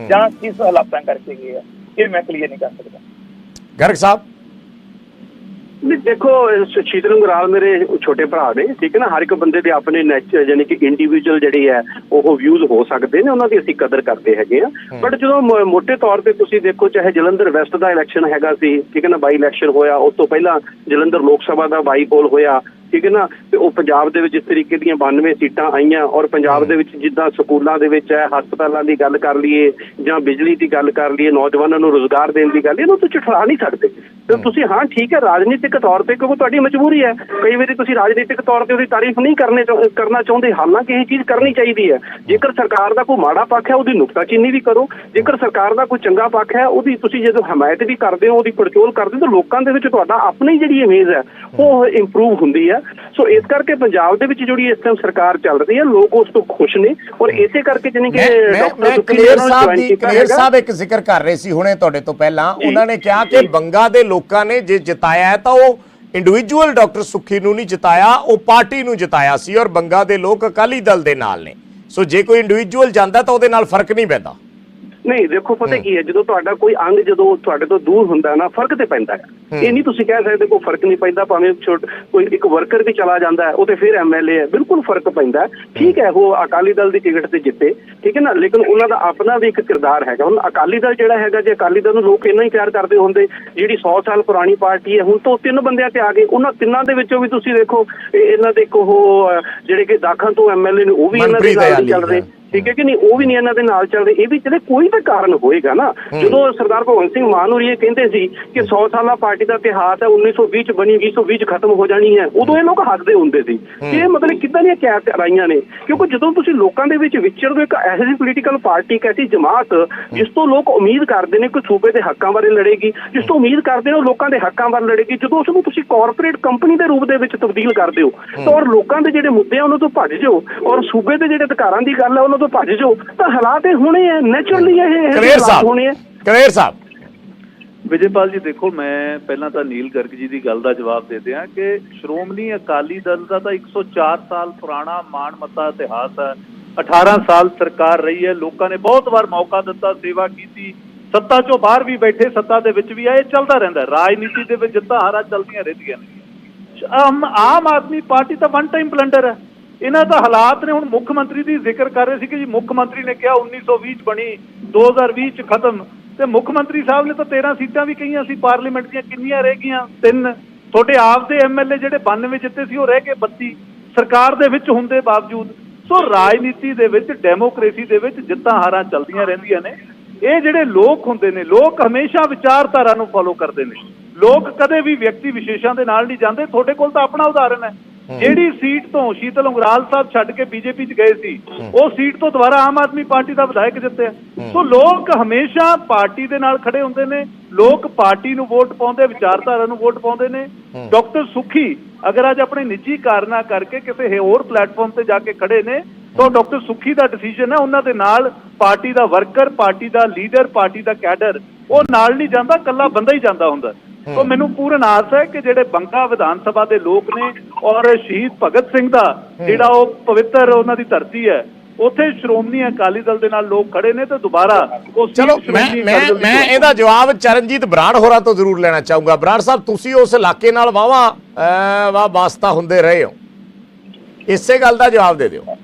ਜਾਂ ਕਿਸ ਹਾਲਾਤਾਂ ਕਰਕੇ ਗਏ ਆ ਇਹ ਮੈਂ ਕਲੀਅਰ ਨਹੀਂ ਕਰ ਸਕਦਾ ਗਰਗ ਸਾਹਿਬ ਨਹੀਂ ਦੇਖੋ ਸ਼- ਸ਼ੀਤਲ ਅੰਗਰਾਲ ਮੇਰੇ ਛੋਟੇ ਭਰਾ ਨੇ ਠੀਕ ਹੈ ਨਾ? ਹਰ ਇੱਕ ਬੰਦੇ ਦੇ ਆਪਣੇ ਨੈਚਰ ਯਾਨੀ ਕਿ ਇੰਡੀਵਿਜੂਅਲ ਜਿਹੜੇ ਹੈ ਉਹ ਵਿਊਜ਼ ਹੋ ਸਕਦੇ ਨੇ ਉਹਨਾਂ ਦੀ ਅਸੀਂ ਕਦਰ ਕਰਦੇ ਹੈਗੇ ਆ ਬਟ ਜਦੋਂ ਮੋ- ਮੋٹے ਤੌਰ ਤੇ ਤੁਸੀਂ ਦੇਖੋ ਚਾਹੇ ਜਲੰਧਰ ਵੈਸਟ ਦਾ ਇਲੈਕਸ਼ਨ ਹੈਗਾ ਸੀ ਠੀਕ ਹੈ ਨਾ? ਬਾਈ ਇਲੈਕਸ਼ਨ ਹੋਇਆ ਉਸ ਤੋਂ ਪਹਿਲਾਂ ਜਲੰਧਰ ਲੋਕ ਸਭਾ ਦਾ ਬਾਈ ਪੋਲ ਹੋਇਆ ਠੀਕ ਹੈ ਨਾ? ਤੇ ਉਹ ਪੰਜਾਬ ਦੇ ਵਿੱਚ ਜਿਸ ਤਰੀਕੇ ਦੀਆਂ 92 ਸੀਟਾਂ ਆਈਆਂ ਔਰ ਪੰਜਾਬ ਦੇ ਵਿੱਚ ਜਿੱਦਾਂ ਸਕੂਲਾਂ ਦੇ ਵਿੱਚ ਹੈ ਹਸਪਤਾਲਾਂ ਦੀ ਗੱਲ ਕਰ ਲਈਏ ਜਾਂ ਬਿਜਲੀ ਦੀ ਗੱਲ ਕਰ ਲਈਏ ਨੌਜਵਾਨਾਂ ਨੂੰ ਰੋਜ਼ਗਾਰ ਦੇਣ ਦੀ ਗੱਲ ਇਹਨੂੰ ਤੁਸੀਂ ਠੁਠਲਾ ਨਹੀਂ ਸਕਦੇ ਤੇ ਤੁਸੀਂ ਹਾਂ ਠੀਕ ਹੈ ਰਾਜਨੀਤਿਕ ਤੌਰ ਤੇ ਕਿਉਂਕਿ ਤੁਹਾਡੀ ਮਜਬੂਰੀ ਹੈ ਕਈ ਵਾਰੀ ਤੁਸੀਂ ਰਾਜਨੀਤਿਕ ਤੌਰ ਤੇ ਉਹਦੀ ਤਾਰੀਫ ਨਹੀਂ ਕਰਨੇ ਕਰਨਾ ਚਾਹੁੰਦੇ ਹਾਲਾਂਕਿ ਇਹ ਚੀਜ਼ ਕਰਨੀ ਚਾਹੀਦੀ ਹੈ। ਜੇਕਰ ਸਰਕਾਰ ਦਾ ਕੋਈ ਮਾੜਾ ਪੱਖ ਹੈ ਉਹਦੀ ਨੁਕਤਾਚੀਨੀ ਵੀ ਕਰੋ ਜੇਕਰ ਸਰਕਾਰ ਦਾ ਕੋਈ ਚੰਗਾ ਪੱਖ ਹੈ ਉਹਦੀ ਤੁਸੀਂ ਜਦੋਂ ਹਮਾਇਤ ਵੀ ਕਰਦੇ ਹੋ ਉਹਦੀ ਪੜਚੋਲ ਕਰਦੇ ਹੋ ਤਾਂ ਲੋਕਾਂ ਦੇ ਵਿੱਚ ਤੁਹਾਡਾ ਆਪਣੀ ਜਿਹੜੀ ਇਮੇਜ ਹੈ ਉਹ ਇੰਪਰੂਵ ਹੁੰਦੀ ਹੈ। ਸੋ ਇਸ ਕਰਕੇ ਪੰਜਾਬ ਦੇ ਵਿੱਚ ਜਿਹੜੀ ਇਸ ਟਾਈਮ ਸਰਕਾਰ ਚੱਲ ਰਹੀ ਹੈ ਲੋਕ ਉਸ ਤੋਂ ਖੁਸ਼ ਨੇ ਔਰ ਇਸੇ ਕਰਕੇ ਜਿਹਨੇ ਕਿ ਡਾਕਟਰ ਨੂੰ ਸਾਹਿਬ ਦੀ। ਸਾਹਿਬ ਇੱਕ ਜ਼ਿਕਰ ਕਰ ਰਹੇ ਸੀ ਹੁਣੇ ਤੁਹਾਡੇ ਤੋਂ ਪਹਿਲਾਂ ਉਹਨਾਂ ਨੇ ਕਿਹਾ ਕਿ। ਬੰਗਾ ਦੇ ਲੋਕਾਂ ਨੇ ਜੇ ਜਿਤਾਇਆ ਹੈ ਤਾਂ ਉਹ ਇੰਡੀਵਿਜੂਅਲ ਡਾਕਟਰ ਸੁਖੀ ਨੂੰ ਨਹੀਂ ਜਿਤਾਇਆ ਉਹ ਪਾਰਟੀ ਨੂੰ ਜਿਤਾਇਆ ਸੀ ਔਰ ਬੰਗਾ ਦੇ ਲੋਕ ਅਕਾਲੀ ਦਲ ਦੇ ਨਾਲ ਨੇ ਸੋ ਜੇ ਕੋਈ ਇੰਡੀਵਿਜੂਅਲ ਜਾਂਦਾ ਤਾਂ ਉਹਦੇ ਨਾਲ ਫ਼ਰਕ ਨਹੀਂ ਪੈਂਦਾ ਨਹੀਂ ਦੇਖੋ ਪਤਾ ਕੀ ਹੈ ਜਦੋਂ ਤੁਹਾਡਾ ਕੋਈ ਅੰਗ ਜਦੋਂ ਤੁਹਾਡੇ ਤੋਂ ਦੂਰ ਹੁੰਦਾ ਨਾ ਫ਼ਰਕ ਤੇ ਪੈਂਦਾ ਹੈ। ਇਹ ਨਹੀਂ ਤੁਸੀਂ ਕਹਿ ਸਕਦੇ ਕੋਈ ਫ਼ਰਕ ਨਹੀਂ ਪੈਂਦਾ ਭਾਵੇਂ ਛੋਟ ਕੋਈ ਇੱਕ ਵਰਕਰ ਵੀ ਚਲਾ ਜਾਂਦਾ ਹੈ ਉਹ ਤੇ ਫਿਰ ਐਮਐਲਏ ਹੈ ਬਿਲਕੁਲ ਫ਼ਰਕ ਪੈਂਦਾ। ਠੀਕ ਹੈ ਉਹ ਅਕਾਲੀ ਦਲ ਦੀ ਟਿਕਟ ਤੇ ਜਿੱਤੇ ਠੀਕ ਹੈ ਨਾ ਲੇਕਿਨ ਉਹਨਾਂ ਦਾ ਆਪਣਾ ਵੀ ਇੱਕ ਕਿਰਦਾਰ ਹੈਗਾ। ਹੁਣ ਅਕਾਲੀ ਦਲ ਜਿਹੜਾ ਹੈਗਾ ਜੇ ਅਕਾਲੀ ਦਲ ਨੂੰ ਲੋਕ ਇੰਨਾ ਹੀ ਪਿਆਰ ਕਰਦੇ ਹੁੰਦੇ ਜਿਹੜੀ 100 ਸਾਲ ਪੁਰਾਣੀ ਪਾਰਟੀ ਹੈ ਹੁਣ ਤੋਂ ਤਿੰਨ ਬੰਦਿਆਂ ਤੇ ਆ ਗਏ ਉਹਨਾਂ ਤਿੰਨਾਂ ਦੇ ਵਿੱਚੋਂ ਵੀ ਤੁਸੀਂ ਦੇਖੋ ਇਹ- ਇਹਨਾਂ ਦੇ ਇੱਕ ਉਹ ਜਿਹੜੇ ਕਿ ਦਾਖਾਂ ਤੋਂ ਐਮਐਲਏ ਨੇ ਉਹ ਵੀ ਇਹਨਾਂ ਦੇ ਨਾਲ ਚੱਲ ਰਹੇ। ਠੀਕ ਹੈ ਕਿ ਨਹੀਂ? ਉਹ ਵੀ ਨਹੀਂ ਇਹਨਾਂ ਦੇ ਨਾਲ ਚੱਲਦੇ। ਇਹ ਵੀ ਜਿਹੜੇ ਕੋਈ ਤਾਂ ਕਾਰਨ ਹੋਏਗਾ ਨਾ ਜਦੋਂ ਸਰਦਾਰ ਭਗਵੰਤ ਸਿੰਘ ਮਾਨ ਹੋਰੀ ਇਹ ਕਹਿੰਦੇ ਸੀ ਕਿ 100 ਸਾਲਾ ਪਾਰਟੀ ਦਾ ਇਤਿਹਾਸ ਹੈ 1920 ਚ ਬਣੀ 2020 ਚ ਖਤਮ ਹੋ ਜਾਣੀ ਹੈ ਉਦੋਂ ਇਹ ਲੋਕ ਹੱਸਦੇ ਹੁੰਦੇ ਸੀ। ਇਹ ਮਤਲਬ ਕਿੱਦਾਂ ਦੀਆਂ ਕਿਆ ਕਰਾਈਆਂ ਨੇ? ਕਿਉਂਕਿ ਜਦੋਂ ਤੁਸੀਂ ਲੋਕਾਂ ਦੇ ਵਿੱਚ ਵਿਚਰਦੇ ਇੱਕ ਜਿਹੀ ਪੋਲੀਟੀਕਲ ਪਾਰਟੀ ਇੱਕ ਐਸੀ ਜਮਾਤ ਜਿਸ ਤੋਂ ਲੋਕ ਉਮੀਦ ਕਰਦੇ ਨੇ ਕਿ ਸੂਬੇ ਦੇ ਹੱਕਾਂ ਬਾਰੇ ਲੜੇਗੀ ਜਿਸ ਤੋਂ ਉਮੀਦ ਕਰਦੇ ਨੇ ਉਹ ਲੋਕਾਂ ਦੇ ਹੱਕਾਂ ਬਾਰੇ ਲੜੇਗੀ ਜਦੋਂ ਉਸ ਨੂੰ ਤੁਸੀਂ ਕਾਰਪੋਰੇਟ ਕੰਪਨੀ ਦੇ ਰੂਪ ਦੇ ਵਿੱਚ ਤਬਦੀਲ ਕਰਦੇ ਹੋ ਤਾਂ ਔਰ ਲੋਕਾਂ ਦੇ ਜਿਹੜੇ ਮੁੱਦੇ ਆ ਉਹਨਾਂ ਤੋਂ ਭੱਜ ਜਾਓ ਔਰ ਸੂਬੇ ਦੇ ਜਿਹੜੇ ਅਧਿਕਾਰਾਂ ਦੀ ਗੱਲ ਹੈ ਉਹਨਾਂ ਤੋਂ ਭੱਜ ਜਾਓ ਤਾਂ ਹਾਲਾਤ ਇਹ ਹੋਣੇ ਆ ਨੇਚਰਲੀ ਇਹ ਇਹ ਕਲੇਰ ਹਾਲਾਤ ਹੋਣੇ ਆ। ਸਾਹਿਬ ਕਲੇਰ ਸਾਹਿਬ। ਵਿਜੇਪਾਲ ਜੀ ਦੇਖੋ ਮੈਂ ਪਹਿਲਾਂ ਤਾਂ ਨੀਲ ਗਰਗ ਜੀ ਦੀ ਗੱਲ ਦਾ ਜਵਾਬ ਦੇ ਦਿਆਂ ਕਿ ਸ਼੍ਰੋਮਣੀ ਅਕਾਲੀ ਦਲ ਦਾ ਤਾਂ 104 ਸਾਲ ਪੁਰਾਣਾ ਮਾਣਮੱਤਾ ਇਤਿਹਾਸ ਹੈ। 18 ਸਾਲ ਸਰਕਾਰ ਰਹੀ ਹੈ ਲੋਕਾਂ ਨੇ ਬਹੁਤ ਵਾਰ ਮੌਕਾ ਦਿੱਤਾ ਸੇਵਾ ਕੀਤੀ ਸੱਤਾ ਚੋਂ ਬਾਹਰ ਵੀ ਬੈਠੇ ਸੱਤਾ ਦੇ ਵਿੱਚ ਵੀ ਆਏ ਚੱਲਦਾ ਰਹਿੰਦਾ ਹੈ। ਰਾਜਨੀਤੀ ਦੇ ਵਿੱਚ ਜਿੱਤਾਂ ਹਾਰਾਂ ਚੱਲਦੀਆਂ ਰਹਿੰਦੀਆਂ ਨੇ। ਆਮ ਆਮ ਆਦਮੀ ਪਾਰਟੀ ਤਾਂ ਵਨ ਟਾਈਮ ਬਲੰਡਰ ਹੈ। ਇਹਨਾਂ ਦਾ ਹਾਲਾਤ ਨੇ ਹੁਣ ਮੁੱਖ ਮੰਤਰੀ ਦੀ ਜ਼ਿਕਰ ਕਰ ਰਹੇ ਸੀ ਕਿ ਜੀ ਮੁੱਖ ਮੰਤਰੀ ਨੇ ਕਿਹਾ 1920 ਚ ਬਣੀ 2020 ਚ ਖਤਮ। ਤੇ ਮੁੱਖ ਮੰਤਰੀ ਸਾਹਿਬ ਨੇ ਤਾਂ 13 ਸੀਟਾਂ ਵੀ ਕਹੀਆਂ ਸੀ, ਪਾਰਲੀਮੈਂਟ ਦੀਆਂ ਕਿੰਨੀਆਂ ਰਹਿ ਗਈਆਂ? ਤਿੰਨ। ਤੁਹਾਡੇ ਆਪ ਦੇ ਐਮਐਲਏ ਜਿਹੜੇ 92 ਜਿੱਤੇ ਸੀ, ਉਹ ਰਹਿ ਗਏ 32 ਸਰਕਾਰ ਦੇ ਵਿੱਚ ਹੁੰਦੇ ਬਾਵਜੂਦ। ਸੋ ਰਾਜਨੀਤੀ ਦੇ ਵਿੱਚ, ਡੈਮੋਕ੍ਰੇਸੀ ਦੇ ਵਿੱਚ ਜਿੱਤਾਂ ਹਾਰਾਂ ਚੱਲਦੀਆਂ ਰਹਿੰਦੀਆਂ ਨੇ। ਇਹ ਜਿਹੜੇ ਲੋਕ ਹੁੰਦੇ ਨੇ, ਲੋਕ ਹਮੇਸ਼ਾ ਵਿਚਾਰਧਾਰਾ ਨੂੰ ਫੋਲੋ ਕਰਦੇ ਨੇ। ਲੋਕ ਕਦੇ ਵੀ ਵਿਅਕਤੀ ਵਿਸ਼ੇਸ਼ਾਂ ਦੇ ਨਾਲ ਨਹੀਂ ਜਾਂਦੇ। ਤੁਹਾਡੇ ਕੋਲ ਤਾਂ ਆਪਣਾ ਉਦਾਹਰਣ ਹੈ। ਜਿਹੜੀ ਸੀਟ ਤੋਂ ਸ਼ੀਤਲ ਉਂਗਰਾਲ ਸਾਹਿਬ ਛੱਡ ਕੇ ਬੀਜੇਪੀ 'ਚ ਗਏ ਸੀ ਉਹ ਸੀਟ ਤੋਂ ਦੁਬਾਰਾ ਆਮ ਆਦਮੀ ਪਾਰਟੀ ਦਾ ਵਿਧਾਇਕ ਜਿੱਤਿਆ ਸੋ ਲੋਕ ਹਮੇਸ਼ਾ ਪਾਰਟੀ ਦੇ ਨਾਲ ਖੜੇ ਹੁੰਦੇ ਨੇ ਲੋਕ ਪਾਰਟੀ ਨੂੰ ਵੋਟ ਪਾਉਂਦੇ ਵਿਚਾਰਧਾਰਾ ਨੂੰ ਵੋਟ ਪਾਉਂਦੇ ਨੇ। ਡਾਕਟਰ ਸੁਖੀ ਅਗਰ ਅੱਜ ਆਪਣੇ ਨਿੱਜੀ ਕਾਰਨਾਂ ਕਰਕੇ ਕਿਸੇ ਹੋਰ ਪਲੇਟਫਾਰਮ ਤੇ ਜਾ ਕੇ ਖੜੇ ਨੇ ਤਾਂ ਡਾਕਟਰ ਸੁਖੀ ਦਾ ਡਿਸੀਜਨ ਹੈ ਉਹਨਾਂ ਦੇ ਨਾਲ ਪਾਰਟੀ ਦਾ ਵਰਕਰ ਪਾਰਟੀ ਦਾ ਲੀਡਰ ਪਾਰਟੀ ਦਾ ਕੈਡਰ ਉਹ ਨਾਲ ਨਹੀਂ ਜਾਂਦਾ ਕੱਲਾ ਬੰਦਾ ਹੀ ਜਾਂਦਾ ਹੁੰਦਾ। ਸੋ ਮੈਨੂੰ ਪੂਰਨ ਆਸ ਹੈ ਕਿ ਜਿਹੜੇ ਬੰਗਾ ਵਿਧਾਨ ਸਭਾ ਦੇ ਲੋਕ ਨੇ ਔਰ ਸ਼ਹੀਦ ਭਗਤ ਸਿੰਘ ਦਾ ਜਿਹੜਾ ਉਹ ਪਵਿੱਤਰ ਉਹਨਾਂ ਦੀ ਧਰਤੀ ਹੈ ਉੱਥੇ ਸ਼੍ਰੋਮਣੀ ਅਕਾਲੀ ਦਲ ਦੇ ਨਾਲ ਲੋਕ ਖੜੇ ਨੇ ਤੇ ਦੁਬਾਰਾ ਉਹ ਸੀਟ ਚਲੋ ਮੈਂ ਮੈਂ ਮੈਂ। ਇਹਦਾ ਜਵਾਬ ਚਰਨਜੀਤ ਬਰਾੜ ਹੋਰਾਂ ਤੋਂ ਜ਼ਰੂਰ ਲੈਣਾ ਚਾਹੂੰਗਾ। ਬਰਾੜ ਸਾਹਿਬ ਤੁਸੀਂ ਉਸ ਇਲਾਕੇ ਨਾਲ ਵਾਵਾ ਵਾ ਵਾਸਤਾ ਹੁੰਦੇ ਰਹੇ ਹੋ। ਇਸੇ ਗੱਲ ਦਾ ਜਵਾਬ ਦੇ ਦਿਓ।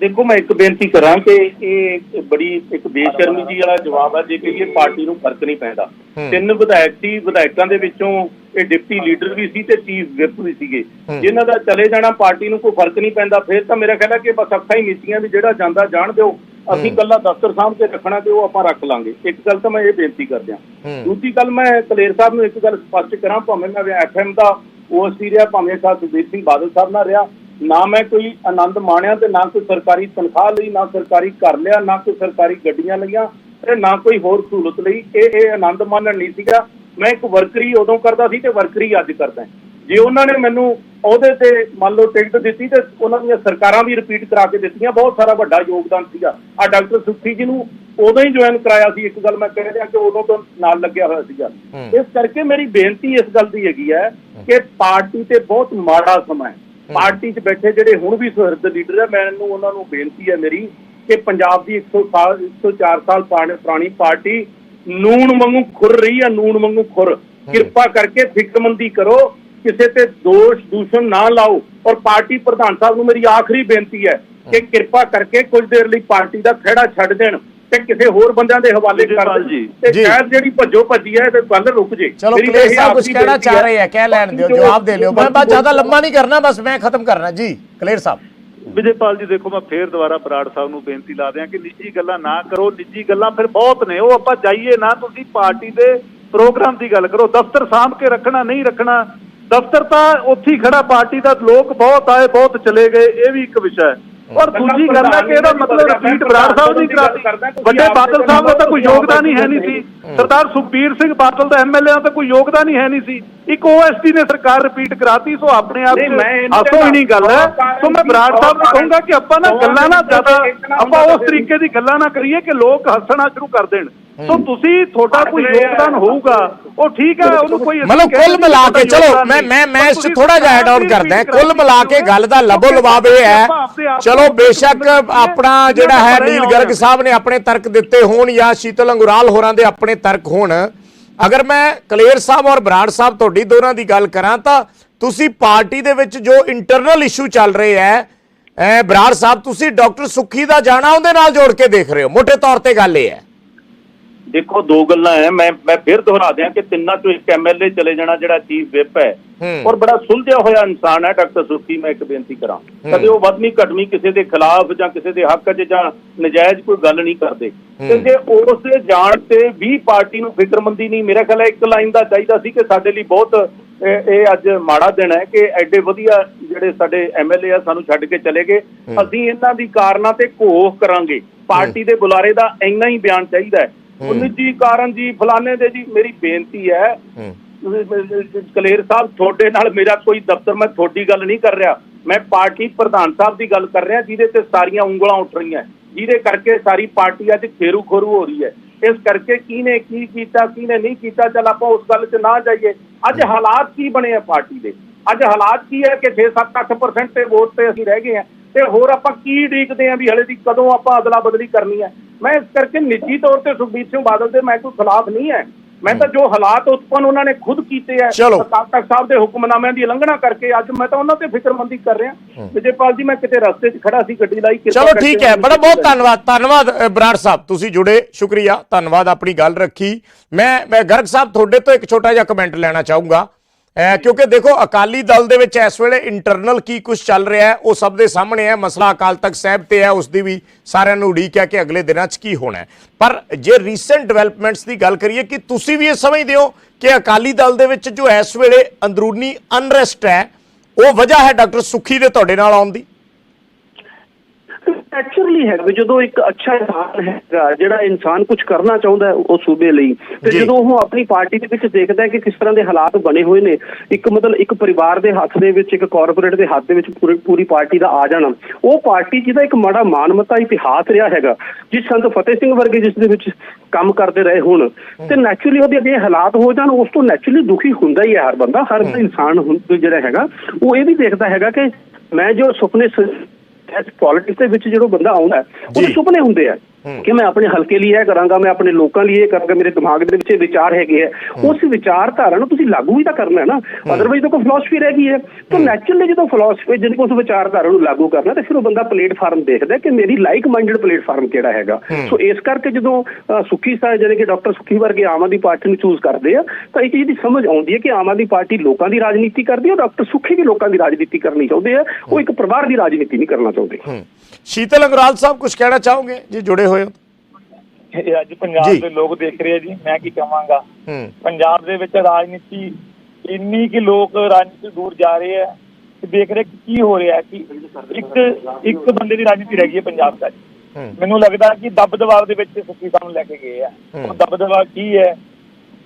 ਦੇਖੋ ਮੈਂ ਇੱਕ ਬੇਨਤੀ ਕਰਾਂ ਕਿ ਇਹ ਬੜੀ ਇੱਕ ਬੇਸ਼ਰਮੀ ਜੀ ਵਾਲਾ ਜਵਾਬ ਹੈ ਜੇ ਕਹੀਏ ਪਾਰਟੀ ਨੂੰ ਫ਼ਰਕ ਨਹੀਂ ਪੈਂਦਾ। ਤਿੰਨ ਵਿਧਾਇਕ ਸੀ ਵਿਧਾਇਕਾਂ ਦੇ ਵਿੱਚੋਂ ਇਹ ਡਿਪਟੀ ਲੀਡਰ ਵੀ ਸੀ ਤੇ ਚੀਫ ਵਿਪ ਵੀ ਸੀਗੇ। ਜਿਨ੍ਹਾਂ ਦਾ ਚਲੇ ਜਾਣਾ ਪਾਰਟੀ ਨੂੰ ਕੋਈ ਫ਼ਰਕ ਨਹੀਂ ਪੈਂਦਾ ਫਿਰ ਤਾਂ ਮੇਰਾ ਖਿਆਲ ਹੈ ਕਿ ਬਸ ਅੱਖਾਂ ਹੀ ਮੀਚੀਆਂ ਵੀ ਜਿਹੜਾ ਜਾਂਦਾ ਜਾਣ ਦਿਓ। ਅਸੀਂ ਕੱਲਾ ਦਫ਼ਤਰ ਸਾਹਮਣੇ ਤੇ ਰੱਖਣਾ ਤੇ ਉਹ ਆਪਾਂ ਰੱਖ ਲਾਂਗੇ। ਇੱਕ ਗੱਲ ਤਾਂ ਮੈਂ ਇਹ ਬੇਨਤੀ ਕਰਦਿਆਂ। ਦੂਜੀ ਗੱਲ ਮੈਂ ਕਲੇਰ ਸਾਹਿਬ ਨੂੰ ਇੱਕ ਗੱਲ ਸਪਸ਼ਟ ਕਰਾਂ ਭਾਵੇਂ ਮੈਂ ਐਫਐਮ ਦਾ ਓਐਸਸੀ ਰਿਹਾ ਭਾਵੇਂ ਸਾਹਿਬ ਸੁਖਬੀਰ ਸਿੰਘ ਬਾਦਲ ਸਾਹਿਬ ਨਾਲ ਰਿਹਾ। ਨਾ ਮੈਂ ਕੋਈ ਆਨੰਦ ਮਾਣਿਆ ਤੇ ਨਾ ਕੋਈ ਸਰਕਾਰੀ ਤਨਖਾਹ ਲਈ ਨਾ ਸਰਕਾਰੀ ਘਰ ਲਿਆ ਨਾ ਕੋਈ ਸਰਕਾਰੀ ਗੱਡੀਆਂ ਲਈਆਂ ਤੇ ਨਾ ਕੋਈ ਹੋਰ ਸਹੂਲਤ ਲਈ। ਇਹ ਇਹ ਆਨੰਦ ਮਾਣਨ ਨਹੀਂ ਸੀਗਾ। ਮੈਂ ਇੱਕ ਵਰਕਰੀ ਉਦੋਂ ਕਰਦਾ ਸੀ ਤੇ ਵਰਕਰੀ ਅੱਜ ਕਰਦਾ ਜੇ ਉਹਨਾਂ ਨੇ ਮੈਨੂੰ ਉਹਦੇ ਤੇ ਮੰਨ ਲਓ ਟਿਕਟ ਦਿੱਤੀ ਤੇ ਉਹਨਾਂ ਦੀਆਂ ਸਰਕਾਰਾਂ ਵੀ ਰਿਪੀਟ ਕਰਾ ਕੇ ਦਿੱਤੀਆਂ ਬਹੁਤ ਸਾਰਾ ਵੱਡਾ ਯੋਗਦਾਨ ਸੀਗਾ। ਆ ਡਾਕਟਰ ਸੁਖੀ ਜੀ ਨੂੰ ਉਦੋਂ ਹੀ ਜੁਆਇਨ ਕਰਾਇਆ ਸੀ। ਇੱਕ ਗੱਲ ਮੈਂ ਕਹਿ ਰਿਹਾ ਕਿ ਉਦੋਂ ਤੋਂ ਨਾਲ ਲੱਗਿਆ ਹੋਇਆ ਸੀਗਾ। ਇਸ ਕਰਕੇ ਮੇਰੀ ਬੇਨਤੀ ਇਸ ਗੱਲ ਦੀ ਹੈਗੀ ਹੈ। ਕਿ ਪਾਰਟੀ ਤੇ ਬਹੁਤ ਮਾੜਾ ਸਮਾਂ ਹੈ। ਪਾਰਟੀ 'ਚ ਬੈਠੇ ਜਿਹੜੇ ਹੁਣ ਵੀ ਸੁਹਿਰਦ ਲੀਡਰ ਹੈ ਮੈਨੂੰ ਉਹਨਾਂ ਨੂੰ ਬੇਨਤੀ ਹੈ ਮੇਰੀ ਕਿ ਪੰਜਾਬ ਦੀ 100 ਸਾਲ 104 ਸਾਲ ਪੁਰਾਣੀ ਪਾਰਟੀ ਨੂਣ ਵਾਂਗੂ ਖੁਰ ਰਹੀ ਹੈ ਨੂਣ ਵਾਂਗੂ ਖੁਰ। ਕਿਰਪਾ ਕਰਕੇ ਫਿਕਰਮੰਦੀ ਕਰੋ ਕਿਸੇ ਤੇ ਦੋਸ਼ ਦੂਸ਼ਣ ਨਾ ਲਾਓ। ਔਰ ਪਾਰਟੀ ਪ੍ਰਧਾਨ ਸਾਹਿਬ ਨੂੰ ਮੇਰੀ ਆਖਰੀ ਬੇਨਤੀ ਹੈ ਕਿ ਕਿਰਪਾ ਕਰਕੇ ਕੁਝ ਦੇਰ ਲਈ ਪਾਰਟੀ ਦਾ ਖਹਿੜਾ ਛੱਡ ਦੇਣ। ਤੇ ਕਿਸੇ ਹੋਰ ਬੰਦਿਆਂ ਦੇ ਹਵਾਲੇ ਕਰ ਜੀ। ਤੇ। ਸ਼ਾਇਦ ਜਿਹੜੀ ਭੱਜੋ ਭੱਜੀ ਹੈ ਤੇ ਗੱਲ ਰੁਕ ਜੇ। ਚਲੋ ਇਹ ਸਾਹਿਬ ਕੁਝ ਕਹਿਣਾ ਬੇਨਤੀ ਚਾਹ ਹੈ। ਰਹੇ ਆ ਕਹਿ ਲੈਣ ਦਿਓ ਜਵਾਬ ਦੇ ਲਿਓ। ਮੈਂ ਬਸ ਜ਼ਿਆਦਾ ਲੰਮਾ ਨਹੀਂ ਕਰਨਾ ਬਸ ਮੈਂ ਖਤਮ ਕਰਨਾ। ਜੀ ਕਲੇਰ ਸਾਹਿਬ। ਵਿਜੇਪਾਲ ਜੀ ਦੇਖੋ ਮੈਂ ਫੇਰ ਦੁਬਾਰਾ ਬਰਾੜ ਸਾਹਿਬ ਨੂੰ ਬੇਨਤੀ ਲਾ ਦਿਆਂ ਕਿ ਨਿੱਜੀ ਗੱਲਾਂ ਨਾ ਕਰੋ। ਨਿੱਜੀ ਗੱਲਾਂ ਫਿਰ ਬਹੁਤ ਨੇ। ਉਹ ਆਪਾਂ ਜਾਈਏ ਨਾ ਤੁਸੀਂ ਪਾਰਟੀ ਦੇ ਪ੍ਰੋਗਰਾਮ ਦੀ ਗੱਲ ਕਰੋ। ਦਫ਼ਤਰ ਸਾਂਭ ਕੇ ਰੱਖਣਾ ਨਹੀਂ ਰੱਖਣਾ। ਦਫ਼ਤਰ ਤਾਂ ਉੱਥੇ ਹੀ ਖੜਾ ਪਾਰਟੀ ਦਾ ਲੋਕ ਬਹੁਤ ਆਏ ਬਹੁਤ ਚਲੇ ਗਏ। ਇਹ ਵੀ ਇੱਕ ਵਿਸ਼ਾ ਹੈ। ਔਰ ਦੂਜੀ ਗੱਲ ਹੈ ਕਿ ਇਹਦਾ ਮਤਲਬ ਰਿਪੀਟ ਬਰਾੜ ਸਾਹਿਬ ਨਹੀਂ ਕਰਾਤੀ ਵੱਡੇ ਬਾਦਲ ਸਾਹਿਬ ਦਾ ਤਾਂ ਕੋਈ ਯੋਗਦਾਨ ਹੀ ਹੈ ਨਹੀਂ ਸੀ। ਸਰਦਾਰ ਸੁਖਬੀਰ ਸਿੰਘ ਬਾਦਲ ਦਾ ਐਮਐਲਏ ਦਾ ਤਾਂ ਕੋਈ ਯੋਗਦਾਨ ਹੀ ਹੈ ਨਹੀਂ ਸੀ। ਇੱਕ ਓਐਸਡੀ ਨੇ ਸਰਕਾਰ ਰਿਪੀਟ ਕਰਾਤੀ ਸੋ ਆਪਣੇ ਆਪ ਹਾਸੋ ਹੀ ਨਹੀਂ ਗੱਲ ਹੈ। ਸੋ ਮੈਂ ਬਰਾੜ ਸਾਹਿਬ ਨੂੰ ਕਹੂੰਗਾ ਕਿ ਆਪਾਂ ਨਾ ਗੱਲਾਂ ਨਾ ਜ਼ਿਆਦਾ ਆਪਾਂ ਉਸ ਤਰੀਕੇ ਦੀ ਗੱਲਾਂ ਨਾ ਕਰੀਏ ਕਿ ਲੋਕ ਹੱਸਣਾ ਸ਼ੁਰੂ ਕਰ ਦੇਣ। ਸੋ ਤੁਸੀਂ ਤੁਹਾਡਾ ਕੋਈ ਯੋਗਦਾਨ ਹੋਊਗਾ ਉਹ ਠੀਕ ਹੈ ਉਹਨੂੰ ਕੋਈ ਮਤਲਬ ਕੁੱਲ ਮਿਲਾ ਕੇ ਚਲੋ ਮੈਂ। ਮੈਂ ਮੈਂ ਇਸ ਥੋੜਾ ਜਿਹਾ ਐਡ ਆਨ ਕਰਦਾ। ਕੁੱਲ ਮਿਲਾ ਕੇ ਗੱਲ ਦਾ ਲਬੋ ਲਬਾਬ ਇਹ ਹੈ। ਚਲੋ ਬੇਸ਼ੱਕ ਆਪਣਾ ਜਿਹੜਾ ਹੈ ਨੀਲ। ਗਰਗ ਸਾਹਿਬ ਨੇ ਆਪਣੇ ਤਰਕ ਦਿੱਤੇ ਹੋਣ ਜਾਂ ਸ਼ੀਤਲ ਅੰਗੁਰਾਲ ਹੋਰਾਂ ਦੇ ਆਪਣੇ ਤਰਕ ਹੋਣ। ਅਗਰ ਮੈਂ ਕਲੇਰ ਸਾਹਿਬ ਔਰ ਬਰਾੜ ਸਾਹਿਬ ਤੁਹਾਡੀ ਦੋਨਾਂ ਦੀ ਗੱਲ ਕਰਾਂ ਤਾਂ ਤੁਸੀਂ ਪਾਰਟੀ ਦੇ ਵਿੱਚ ਜੋ ਇੰਟਰਨਲ ਇਸ਼ੂ ਚੱਲ ਰਹੇ ਹੈ ਐ ਬਰਾੜ ਸਾਹਿਬ ਤੁਸੀਂ ਡਾਕਟਰ ਸੁੱਖੀ ਦਾ ਜਾਣਾ ਉਹਦੇ ਨਾਲ ਜੋੜ ਕੇ ਦੇਖ ਰਹੇ ਹੋ। ਮੋٹے ਤੌਰ ਤੇ ਗੱਲ ਇਹ ਹੈ। ਦੇਖੋ ਦੋ ਗੱਲਾਂ ਹੈ ਮੈਂ ਮੈਂ ਫਿਰ ਦੁਹਰਾ ਦਿਆਂ ਕਿ ਤਿੰਨਾਂ ਚੋਂ ਇੱਕ ਐਮਐਲਏ ਚਲੇ ਜਾਣਾ ਜਿਹੜਾ ਚੀਫ ਵਿਪ ਹੈ। ਔਰ ਬੜਾ ਸੁਲਝਿਆ ਹੋਇਆ ਇਨਸਾਨ ਹੈ ਡਾਕਟਰ ਸੁੱਖੀ ਮੈਂ ਇੱਕ ਬੇਨਤੀ ਕਰਾਂ। ਕਦੇ ਉਹ ਵਧਮੀ ਘਟਮੀ ਕਿਸੇ ਦੇ ਖਿਲਾਫ ਜਾਂ ਕਿਸੇ ਦੇ ਹੱਕ 'ਚ ਜਾਂ ਨਜਾਇਜ਼ ਕੋਈ ਗੱਲ ਨਹੀਂ ਕਰਦੇ। ਤੇ ਜੇ ਉਸ ਦੇ ਜਾਣ ਤੇ ਵੀ ਪਾਰਟੀ ਨੂੰ ਫਿਕਰਮੰਦੀ ਨਹੀਂ ਮੇਰਾ ਖਿਆਲ ਇੱਕ ਲਾਈਨ ਦਾ ਚਾਹੀਦਾ ਸੀ ਕਿ ਸਾਡੇ ਲਈ ਬਹੁਤ ਇਹ ਇਹ ਅੱਜ ਮਾੜਾ ਦਿਨ ਹੈ ਕਿ ਐਡੇ ਵਧੀਆ ਜਿਹੜੇ ਸਾਡੇ ਐਮਐਲਏ ਆ ਸਾਨੂੰ ਛੱਡ ਕੇ ਚਲੇ ਗਏ। ਅਸੀਂ ਇਹਨਾਂ ਦੀ ਕਾਰਨਾਂ ਤੇ ਘੋਖ ਕਰਾਂਗੇ। ਪਾਰਟੀ ਦੇ ਬੁਲਾਰੇ ਦਾ ਇੰਨਾ ਹੀ ਬਿਆਨ ਚਾਹੀਦਾ ਹੈ ਉਹ ਨਿੱਜੀ ਕਾਰਨ ਜੀ ਫਲਾਣੇ ਦੇ ਜੀ ਮੇਰੀ ਬੇਨਤੀ ਹੈ। ਕਲੇਰ ਸਾਹਿਬ ਤੁਹਾਡੇ ਨਾਲ ਮੇਰਾ ਕੋਈ ਦਫ਼ਤਰ ਮੈਂ ਤੁਹਾਡੀ ਗੱਲ ਨਹੀਂ ਕਰ ਰਿਹਾ। ਮੈਂ ਪਾਰਟੀ ਪ੍ਰਧਾਨ ਸਾਹਿਬ ਦੀ ਗੱਲ ਕਰ ਰਿਹਾ ਜਿਹਦੇ ਤੇ ਸਾਰੀਆਂ ਉਂਗਲਾਂ ਉੱਠ ਰਹੀਆਂ। ਜਿਹਦੇ ਕਰਕੇ ਸਾਰੀ ਪਾਰਟੀ ਅੱਜ ਖੇਰੂ ਖੋਰੂ ਹੋ ਰਹੀ ਹੈ। ਇਸ ਕਰਕੇ ਕਿਹਨੇ ਕੀ ਕੀਤਾ ਕਿਹਨੇ ਨਹੀਂ ਕੀਤਾ ਚੱਲ ਆਪਾਂ ਉਸ ਗੱਲ 'ਚ ਨਾ ਜਾਈਏ। ਅੱਜ ਹਾਲਾਤ ਕੀ ਬਣੇ ਆ ਪਾਰਟੀ ਦੇ? ਅੱਜ ਹਾਲਾਤ ਕੀ ਹੈ ਕਿ 6-7-8% ਤੇ ਵੋਟ ਤੇ ਅਸੀਂ ਰਹਿ ਗਏ ਆ ਤੇ ਹੋਰ ਆਪਾਂ ਕੀ ਉਡੀਕਦੇ ਆ ਵੀ ਹਲੇ ਦੀ ਕਦੋਂ ਆਪਾਂ ਅਦਲਾ ਬਦਲੀ ਕਰਨੀ ਹੈ? ਮੈਂ ਇਸ ਕਰਕੇ ਨਿੱਜੀ ਤੌਰ ਤੇ ਸੁਖਬੀਰ ਸਿੰਘ ਬਾਦਲ ਦੇ ਮੈਂ ਕੋਈ ਖਿਲਾਫ ਨਹੀਂ ਹੈ। ਮੈਂ ਤਾਂ ਜੋ ਹਾਲਾਤ ਉਤਪੰਨ ਉਹਨਾਂ ਨੇ ਖੁਦ ਕੀਤੇ ਆ ਤਖਤ ਸਾਹਿਬ ਦੇ ਹੁਕਮਨਾਮਿਆਂ ਦੀ ਉਲੰਘਣਾ ਕਰਕੇ ਅੱਜ ਮੈਂ ਤਾਂ ਉਹਨਾਂ ਤੇ ਫਿਕਰਮੰਦੀ ਕਰ ਰਿਹਾ। ਵਿਜੇਪਾਲ ਜੀ ਮੈਂ ਕਿਤੇ ਰਸਤੇ 'ਚ ਖੜਾ ਸੀ ਗੱਡੀ ਲਾਈ ਚਲੋ ਠੀਕ ਹੈ ਬੜਾ ਬਹੁਤ ਧੰਨਵਾਦ ਧੰਨਵਾਦ ਬਰਾੜ ਸਾਹਿਬ ਤੁਸੀਂ ਜੁੜੇ ਸ਼ੁਕਰੀਆ ਧੰਨਵਾਦ ਆਪਣੀ ਗੱਲ ਰੱਖੀ। ਮੈਂ ਮੈਂ ਗਰਗ ਸਾਹਿਬ ਤੁਹਾਡੇ ਤੋਂ ਇੱਕ ਛੋਟਾ ਜਿਹਾ ਕਮੈਂਟ ਲੈਣਾ ਚਾਹੂੰਗਾ। ਕਿਉਂਕਿ ਦੇਖੋ, ਅਕਾਲੀ ਦਲ ਦੇ ਵਿੱਚ ਇਸ ਵੇਲੇ ਇੰਟਰਨਲ ਕੀ ਕੁਝ ਚੱਲ ਰਿਹਾ ਹੈ, ਉਹ ਸਭ ਦੇ ਸਾਹਮਣੇ ਹੈ। ਮਸਲਾ ਅਕਾਲ ਤਖਤ ਸਾਹਿਬ ਤੇ ਹੈ ਉਸ ਦੀ ਵੀ ਸਾਰਿਆਂ ਨੂੰ ਉਡੀਕ ਹੈ ਕਿ ਅਗਲੇ ਦਿਨਾਂ 'ਚ ਕੀ ਹੋਣਾ ਪਰ ਜੇ ਰੀਸੈਂਟ ਡਿਵੈਲਪਮੈਂਟਸ ਦੀ ਗੱਲ ਕਰੀਏ ਕਿ ਤੁਸੀਂ ਵੀ ਇਹ ਸਮਝਦੇ ਹੋ ਕਿ ਅਕਾਲੀ ਦਲ ਦੇ ਵਿੱਚ ਜੋ ਇਸ ਵੇਲੇ ਅੰਦਰੂਨੀ ਅਨਰੈਸਟ ਹੈ, ਉਹ ਵਜ੍ਹਾ ਹੈ ਡਾਕਟਰ ਸੁੱਖੀ ਦੇ ਤੁਹਾਡੇ ਨਾਲ ਆਉਣ ਦੀ? ਨੈਚੁਰਲੀ ਹੈ ਵੀ ਜਦੋਂ ਇੱਕ ਅੱਛਾ ਇਨਸਾਨ ਹੈਗਾ ਜਿਹੜਾ ਇਨਸਾਨ ਕੁਝ ਕਰਨਾ ਚਾਹੁੰਦਾ ਹੈ ਉਹ ਸੂਬੇ ਲਈ ਤੇ। ਜਦੋਂ ਉਹ ਆਪਣੀ ਪਾਰਟੀ ਦੇ ਵਿੱਚ ਦੇਖਦਾ ਹੈ ਕਿ ਕਿਸ ਤਰ੍ਹਾਂ ਦੇ ਹਾਲਾਤ ਬਣੇ ਹੋਏ ਨੇ ਇੱਕ ਮਤਲਬ ਇੱਕ ਪਰਿਵਾਰ ਦੇ ਹੱਥ ਦੇ ਵਿੱਚ ਇੱਕ ਕਾਰਪੋਰੇਟ ਦੇ ਹੱਥ ਦੇ ਵਿੱਚ ਪੂਰੀ ਪੂਰੀ ਪਾਰਟੀ ਦਾ ਆ ਜਾਣਾ ਉਹ ਪਾਰਟੀ ਜਿਹਦਾ ਇੱਕ ਮਾੜਾ ਮਾਨਮਤਾ ਇਤਿਹਾਸ ਰਿਹਾ ਹੈਗਾ ਜਿਸ ਸੰਤ ਫਤਿਹ ਸਿੰਘ ਵਰਗੇ ਜਿਸ ਦੇ ਵਿੱਚ ਕੰਮ ਕਰਦੇ ਰਹੇ ਹੁਣ ਤੇ ਨੈਚੁਰਲੀ ਉਹਦੇ ਅੱਗੇ ਹਾਲਾਤ ਹੋ ਜਾਣ ਉਸ ਤੋਂ ਨੈਚੁਰਲੀ ਦੁਖੀ ਹੁੰਦਾ ਹੀ ਹੈ ਹਰ ਬੰਦਾ ਹਰ ਇਨਸਾਨ ਜਿਹੜਾ ਹੈਗਾ ਉਹ ਇਹ ਵੀ ਦੇਖਦਾ ਹੈਗਾ ਕਿ ਮੈਂ ਜੋ ਸੁਪਨੇ ਐਸ ਪੋਲਿਟਿਕਸ ਦੇ ਵਿੱਚ ਜਦੋਂ ਬੰਦਾ ਆਉਂਦਾ ਹੈ, ਉਹਦੇ। ਸੁਪਨੇ ਹੁੰਦੇ ਆ ਕਿ ਮੈਂ ਆਪਣੇ ਹਲਕੇ ਲਈ ਇਹ ਕਰਾਂਗਾ ਮੈਂ ਆਪਣੇ ਲੋਕਾਂ ਲਈ ਇਹ ਕਰਾਂਗਾ ਮੇਰੇ ਦਿਮਾਗ ਦੇ ਵਿੱਚ ਇਹ ਵਿਚਾਰ ਹੈਗੇ ਆ। ਉਸ ਵਿਚਾਰਧਾਰਾ ਨੂੰ ਤੁਸੀਂ ਲਾਗੂ ਵੀ ਤਾਂ ਕਰਨਾ ਹੈ ਨਾ ਅਦਰਵਾਈਜ਼ ਤਾਂ ਕੋਈ ਫਿਲਾਸਫੀ ਰਹਿ ਗਈ ਹੈ। ਤਾਂ ਨੈਚੁਰਲੀ ਜਦੋਂ ਫਿਲਾਸਫੀ ਜਿਹਨੂੰ ਉਸ ਵਿਚਾਰਧਾਰਾ ਨੂੰ ਲਾਗੂ ਕਰਨਾ ਤੇ ਫਿਰ ਉਹ ਬੰਦਾ ਪਲੇਟਫਾਰਮ ਦੇਖਦਾ ਕਿ ਮੇਰੀ ਲਾਈਕ ਮਾਈਂਡਡ ਪਲੇਟਫਾਰਮ ਕਿਹੜਾ ਹੈਗਾ। ਸੋ ਇਸ ਕਰਕੇ ਜਦੋਂ ਸੁੱਖੀ ਸਾਹਿਬ ਜਿਹੜੇ ਕਿ ਡਾਕਟਰ ਸੁੱਖੀ ਵਰਗੇ ਆਮ ਆਦਮੀ ਪਾਰਟੀ ਨੂੰ ਚੂਜ਼ ਕਰਦੇ ਆ ਤਾਂ ਇਹ ਚੀਜ਼ ਦੀ ਸਮਝ ਆਉਂਦੀ ਹੈ ਕਿ ਆਮ ਆਦਮੀ ਪਾਰਟੀ ਲੋਕਾਂ ਦੀ ਰਾਜਨੀਤੀ ਕਰਦੀ ਹੈ ਡਾਕਟਰ ਸੁੱਖੀ ਵੀ ਲੋਕਾਂ ਦੀ ਰਾਜਨੀਤੀ ਕਰਨੀ ਚਾਹੁੰਦੇ ਆ। ਉਹ ਇੱਕ ਪਰਿਵਾਰ ਦੀ ਰਾਜਨੀਤੀ ਨਹੀਂ ਕਰਨਾ ਚਾਹੁੰਦੇ। ਹੂੰ। ਸ਼ੀਤਲ ਅੰਗਰਾਲ ਸਾਹਿਬ ਕੁਝ ਕਹਿਣਾ ਚਾਹੋਗੇ? ਜੀ ਜੁੜੇ ਹੋਏ ਹੋ? ਇਹ ਅੱਜ ਪੰਜਾਬ ਜੀ। ਦੇ ਲੋਕ ਦੇਖ ਰਹੇ ਆ ਜੀ ਮੈਂ ਕੀ ਕਹਾਂਗਾ। ਹੂੰ। ਪੰਜਾਬ ਦੇ ਵਿੱਚ ਰਾਜਨੀਤੀ ਇੰਨੀ ਕਿ ਲੋਕ ਰਾਜਨੀਤੀ ਤੋਂ ਦੂਰ ਜਾ ਰਹੇ ਆ ਕਿ ਦੇਖ ਰਹੇ ਕਿ ਕੀ ਹੋ ਰਿਹਾ ਹੈ ਕਿ ਇੱਕ ਇੱਕ ਬੰਦੇ ਦੀ ਰਾਜਨੀਤੀ ਰਹਿ ਗਈ ਹੈ ਪੰਜਾਬ ਦਾ ਹੂੰ। ਮੈਨੂੰ ਲੱਗਦਾ ਕਿ ਦਬ ਦਬਾਅ ਦੇ ਵਿੱਚ ਸੁਖੀ ਸਾਹਿਬ ਨੂੰ ਲੈ ਕੇ ਗਏ ਆ। ਉਹ ਦਬ ਦਬਾਅ ਕੀ ਹੈ?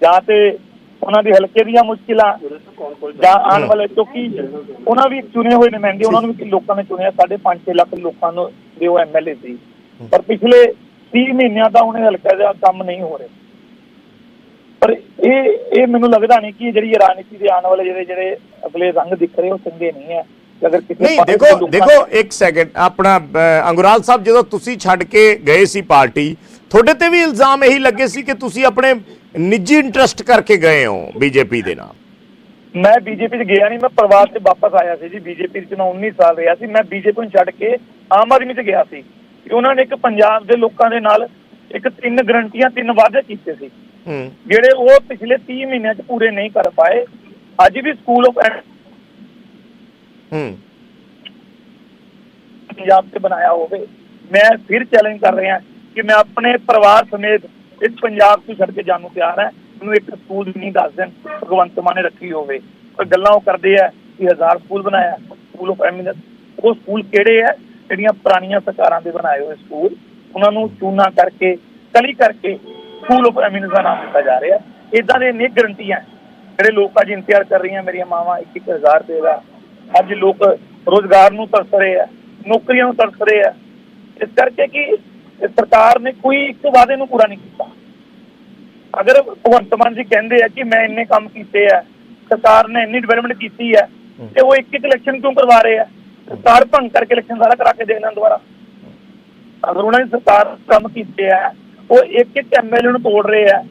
ਜਾਂ ਤੇ ਉਹਨਾਂ ਦੇ ਹਲਕੇ ਦੀਆਂ ਮੁਸ਼ਕਿਲਾਂ ਜਾਂ ਆਉਣ ਵਾਲੇ ਕਿਉਂਕਿ ਉਹਨਾਂ ਵੀ ਚੁਣੇ ਹੋਏ ਨੁਮਾਇੰਦੇ ਉਹਨਾਂ ਨੂੰ ਵੀ ਲੋਕਾਂ ਨੇ ਚੁਣਿਆ ਸਾਢੇ ਪੰਜ ਛੇ ਲੱਖ ਲੋਕਾਂ ਨੂੰ ਦੇ ਉਹ ਐਮਐਲਏ ਸੀ। ਪਰ ਪਿਛਲੇ 30 ਮਹੀਨਿਆਂ ਦਾ ਉਹਨੇ ਹਲਕਾ ਦਾ ਕੰਮ ਨਹੀਂ ਹੋ ਰਿਹਾ। ਪਰ ਇਹ ਇਹ ਮੈਨੂੰ ਲੱਗਦਾ ਨਹੀਂ ਕਿ ਜਿਹੜੀ ਰਾਜਨੀਤੀ ਦੇ ਆਉਣ ਵਾਲੇ ਜਿਹੜੇ ਜਿਹੜੇ ਅਗਲੇ ਰੰਗ ਦਿਖ ਰਹੇ ਉਹ ਚੰਗੇ ਨਹੀਂ ਹੈ। ਕਿ ਅਗਰ ਕਿਸੇ ਨਹੀਂ ਦੇਖੋ ਦੇਖੋ ਇੱਕ ਸੈਕਿੰਡ ਆਪਣਾ ਅੰਗੁਰਾਲ ਸਾਹਿਬ ਜਦੋਂ ਤੁਸੀਂ ਛੱਡ ਕੇ ਗਏ ਸੀ ਪਾਰਟੀ ਤੁਹਾਡੇ ਤੇ ਵੀ ਇਲਜ਼ਾਮ ਇਹੀ ਲੱਗੇ ਸੀ ਕਿ ਤੁਸੀਂ ਆਪਣੇ ਨਿੱਜੀ ਇੰਟਰਸਟ ਕਰਕੇ ਗਏ ਹੋ ਬੀਜੇਪੀ ਦੇ ਨਾਲ? ਮੈਂ ਬੀਜੇਪੀ 'ਚ ਗਿਆ ਨਹੀਂ ਮੈਂ ਪਰਿਵਾਰ 'ਚ ਵਾਪਸ ਆਇਆ ਸੀ ਜੀ। ਬੀਜੇਪੀ 'ਚ ਮੈਂ 19 ਸਾਲ ਰਿਹਾ ਸੀ। ਮੈਂ ਬੀਜੇਪੀ ਨੂੰ ਛੱਡ ਕੇ ਆਮ ਆਦਮੀ 'ਚ ਗਿਆ ਸੀ। ਕਿ ਉਹਨਾਂ ਨੇ ਇੱਕ ਪੰਜਾਬ ਦੇ ਲੋਕਾਂ ਦੇ ਨਾਲ ਇੱਕ ਤਿੰਨ ਗਰੰਟੀਆਂ ਤਿੰਨ ਵਾਅਦੇ ਕੀਤੇ ਸੀ। ਹੂੰ। ਜਿਹੜੇ ਉਹ ਪਿਛਲੇ 30 ਮਹੀਨਿਆਂ 'ਚ ਪੂਰੇ ਨਹੀਂ ਕਰ ਪਾਏ। ਅੱਜ ਵੀ ਸਕੂਲ ਆਫ ਹੂੰ। ਪੰਜਾਬ 'ਚ ਬਣਾਇਆ ਹੋਵੇ। ਮੈਂ ਫਿਰ ਚੈਲੰਜ ਕਰ ਰਿਹਾ ਕਿ ਮੈਂ ਆਪਣੇ ਪਰਿਵਾਰ ਸਮੇਤ ਇਸ ਪੰਜਾਬ ਤੋਂ ਛੱਡ ਕੇ ਜਾਣ ਨੂੰ ਤਿਆਰ ਹਾਂ। ਮੈਨੂੰ ਇੱਕ ਸਕੂਲ ਨਹੀਂ ਦੱਸ ਦੇਣ ਭਗਵੰਤ ਮਾਨ ਨੇ ਰੱਖੀ ਹੋਵੇ। ਪਰ ਗੱਲਾਂ ਉਹ ਕਰਦੇ ਆ ਕਿ ਹਜ਼ਾਰ ਸਕੂਲ ਬਣਾਇਆ ਸਕੂਲ ਆਫ ਐਮਿਨੈਂਸ ਉਹ ਸਕੂਲ ਕਿਹੜੇ ਆ? ਜਿਹੜੀਆਂ ਪੁਰਾਣੀਆਂ ਸਰਕਾਰਾਂ ਦੇ ਬਣਾਏ ਹੋਏ ਸਕੂਲ, ਉਹਨਾਂ ਨੂੰ ਚੂਨਾ ਕਰਕੇ, ਕਲੀ ਕਰਕੇ ਸਕੂਲ ਆਫ ਐਮਿਨੈਂਸ ਦਾ ਨਾਮ ਦਿੱਤਾ ਜਾ ਰਿਹਾ। ਇਦਾਂ ਦੇ ਅਨੇਕ ਗਰੰਟੀਆਂ ਜਿਹੜੇ ਲੋਕ ਅੱਜ ਇੰਤਜ਼ਾਰ ਕਰ ਰਹੀਆਂ, ਮੇਰੀਆਂ ਮਾਵਾਂ 21000 ਰੁਪਏ ਦਾ ਅੱਜ ਲੋਕ ਰੋਜ਼ਗਾਰ ਨੂੰ ਤਰਸ ਰਹੇ ਆ, ਨੌਕਰੀਆਂ ਨੂੰ ਤਰਸ ਰਹੇ ਆ। ਇਸ ਕਰਕੇ ਕਿ ਸਰਕਾਰ ਨੇ ਕੋਈ ਇੱਕ ਵਾਅਦੇ ਨੂੰ ਪੂਰਾ ਨਹੀਂ ਕੀਤਾ। ਅਗਰ ਭਗਵੰਤ ਮਾਨ ਜੀ ਕਹਿੰਦੇ ਆ ਕਿ ਮੈਂ ਇੰਨੇ ਕੰਮ ਕੀਤੇ ਆ, ਸਰਕਾਰ ਨੇ ਇੰਨੀ ਡਿਵੈਲਪਮੈਂਟ ਕੀਤੀ ਹੈ ਤੇ ਉਹ ਇੱਕ ਇੱਕ ਇਲੈਕਸ਼ਨ ਕਿਉਂ ਕਰਵਾ ਰਹੇ ਆ? ਸਰਕਾਰ ਭੰਗ ਕਰਕੇ ਇਲੈਕਸ਼ਨ ਸਾਰਾ ਕਰਾ ਕੇ ਦੇਣਾ ਦੁਬਾਰਾ ਅਗਰ ਉਹਨਾਂ ਨੇ ਸਰਕਾਰ ਕੰਮ ਕੀਤੇ ਆ, ਉਹ ਇੱਕ ਇੱਕ ਐਮਐਲਏ ਨੂੰ ਤੋੜ ਰਹੇ ਆ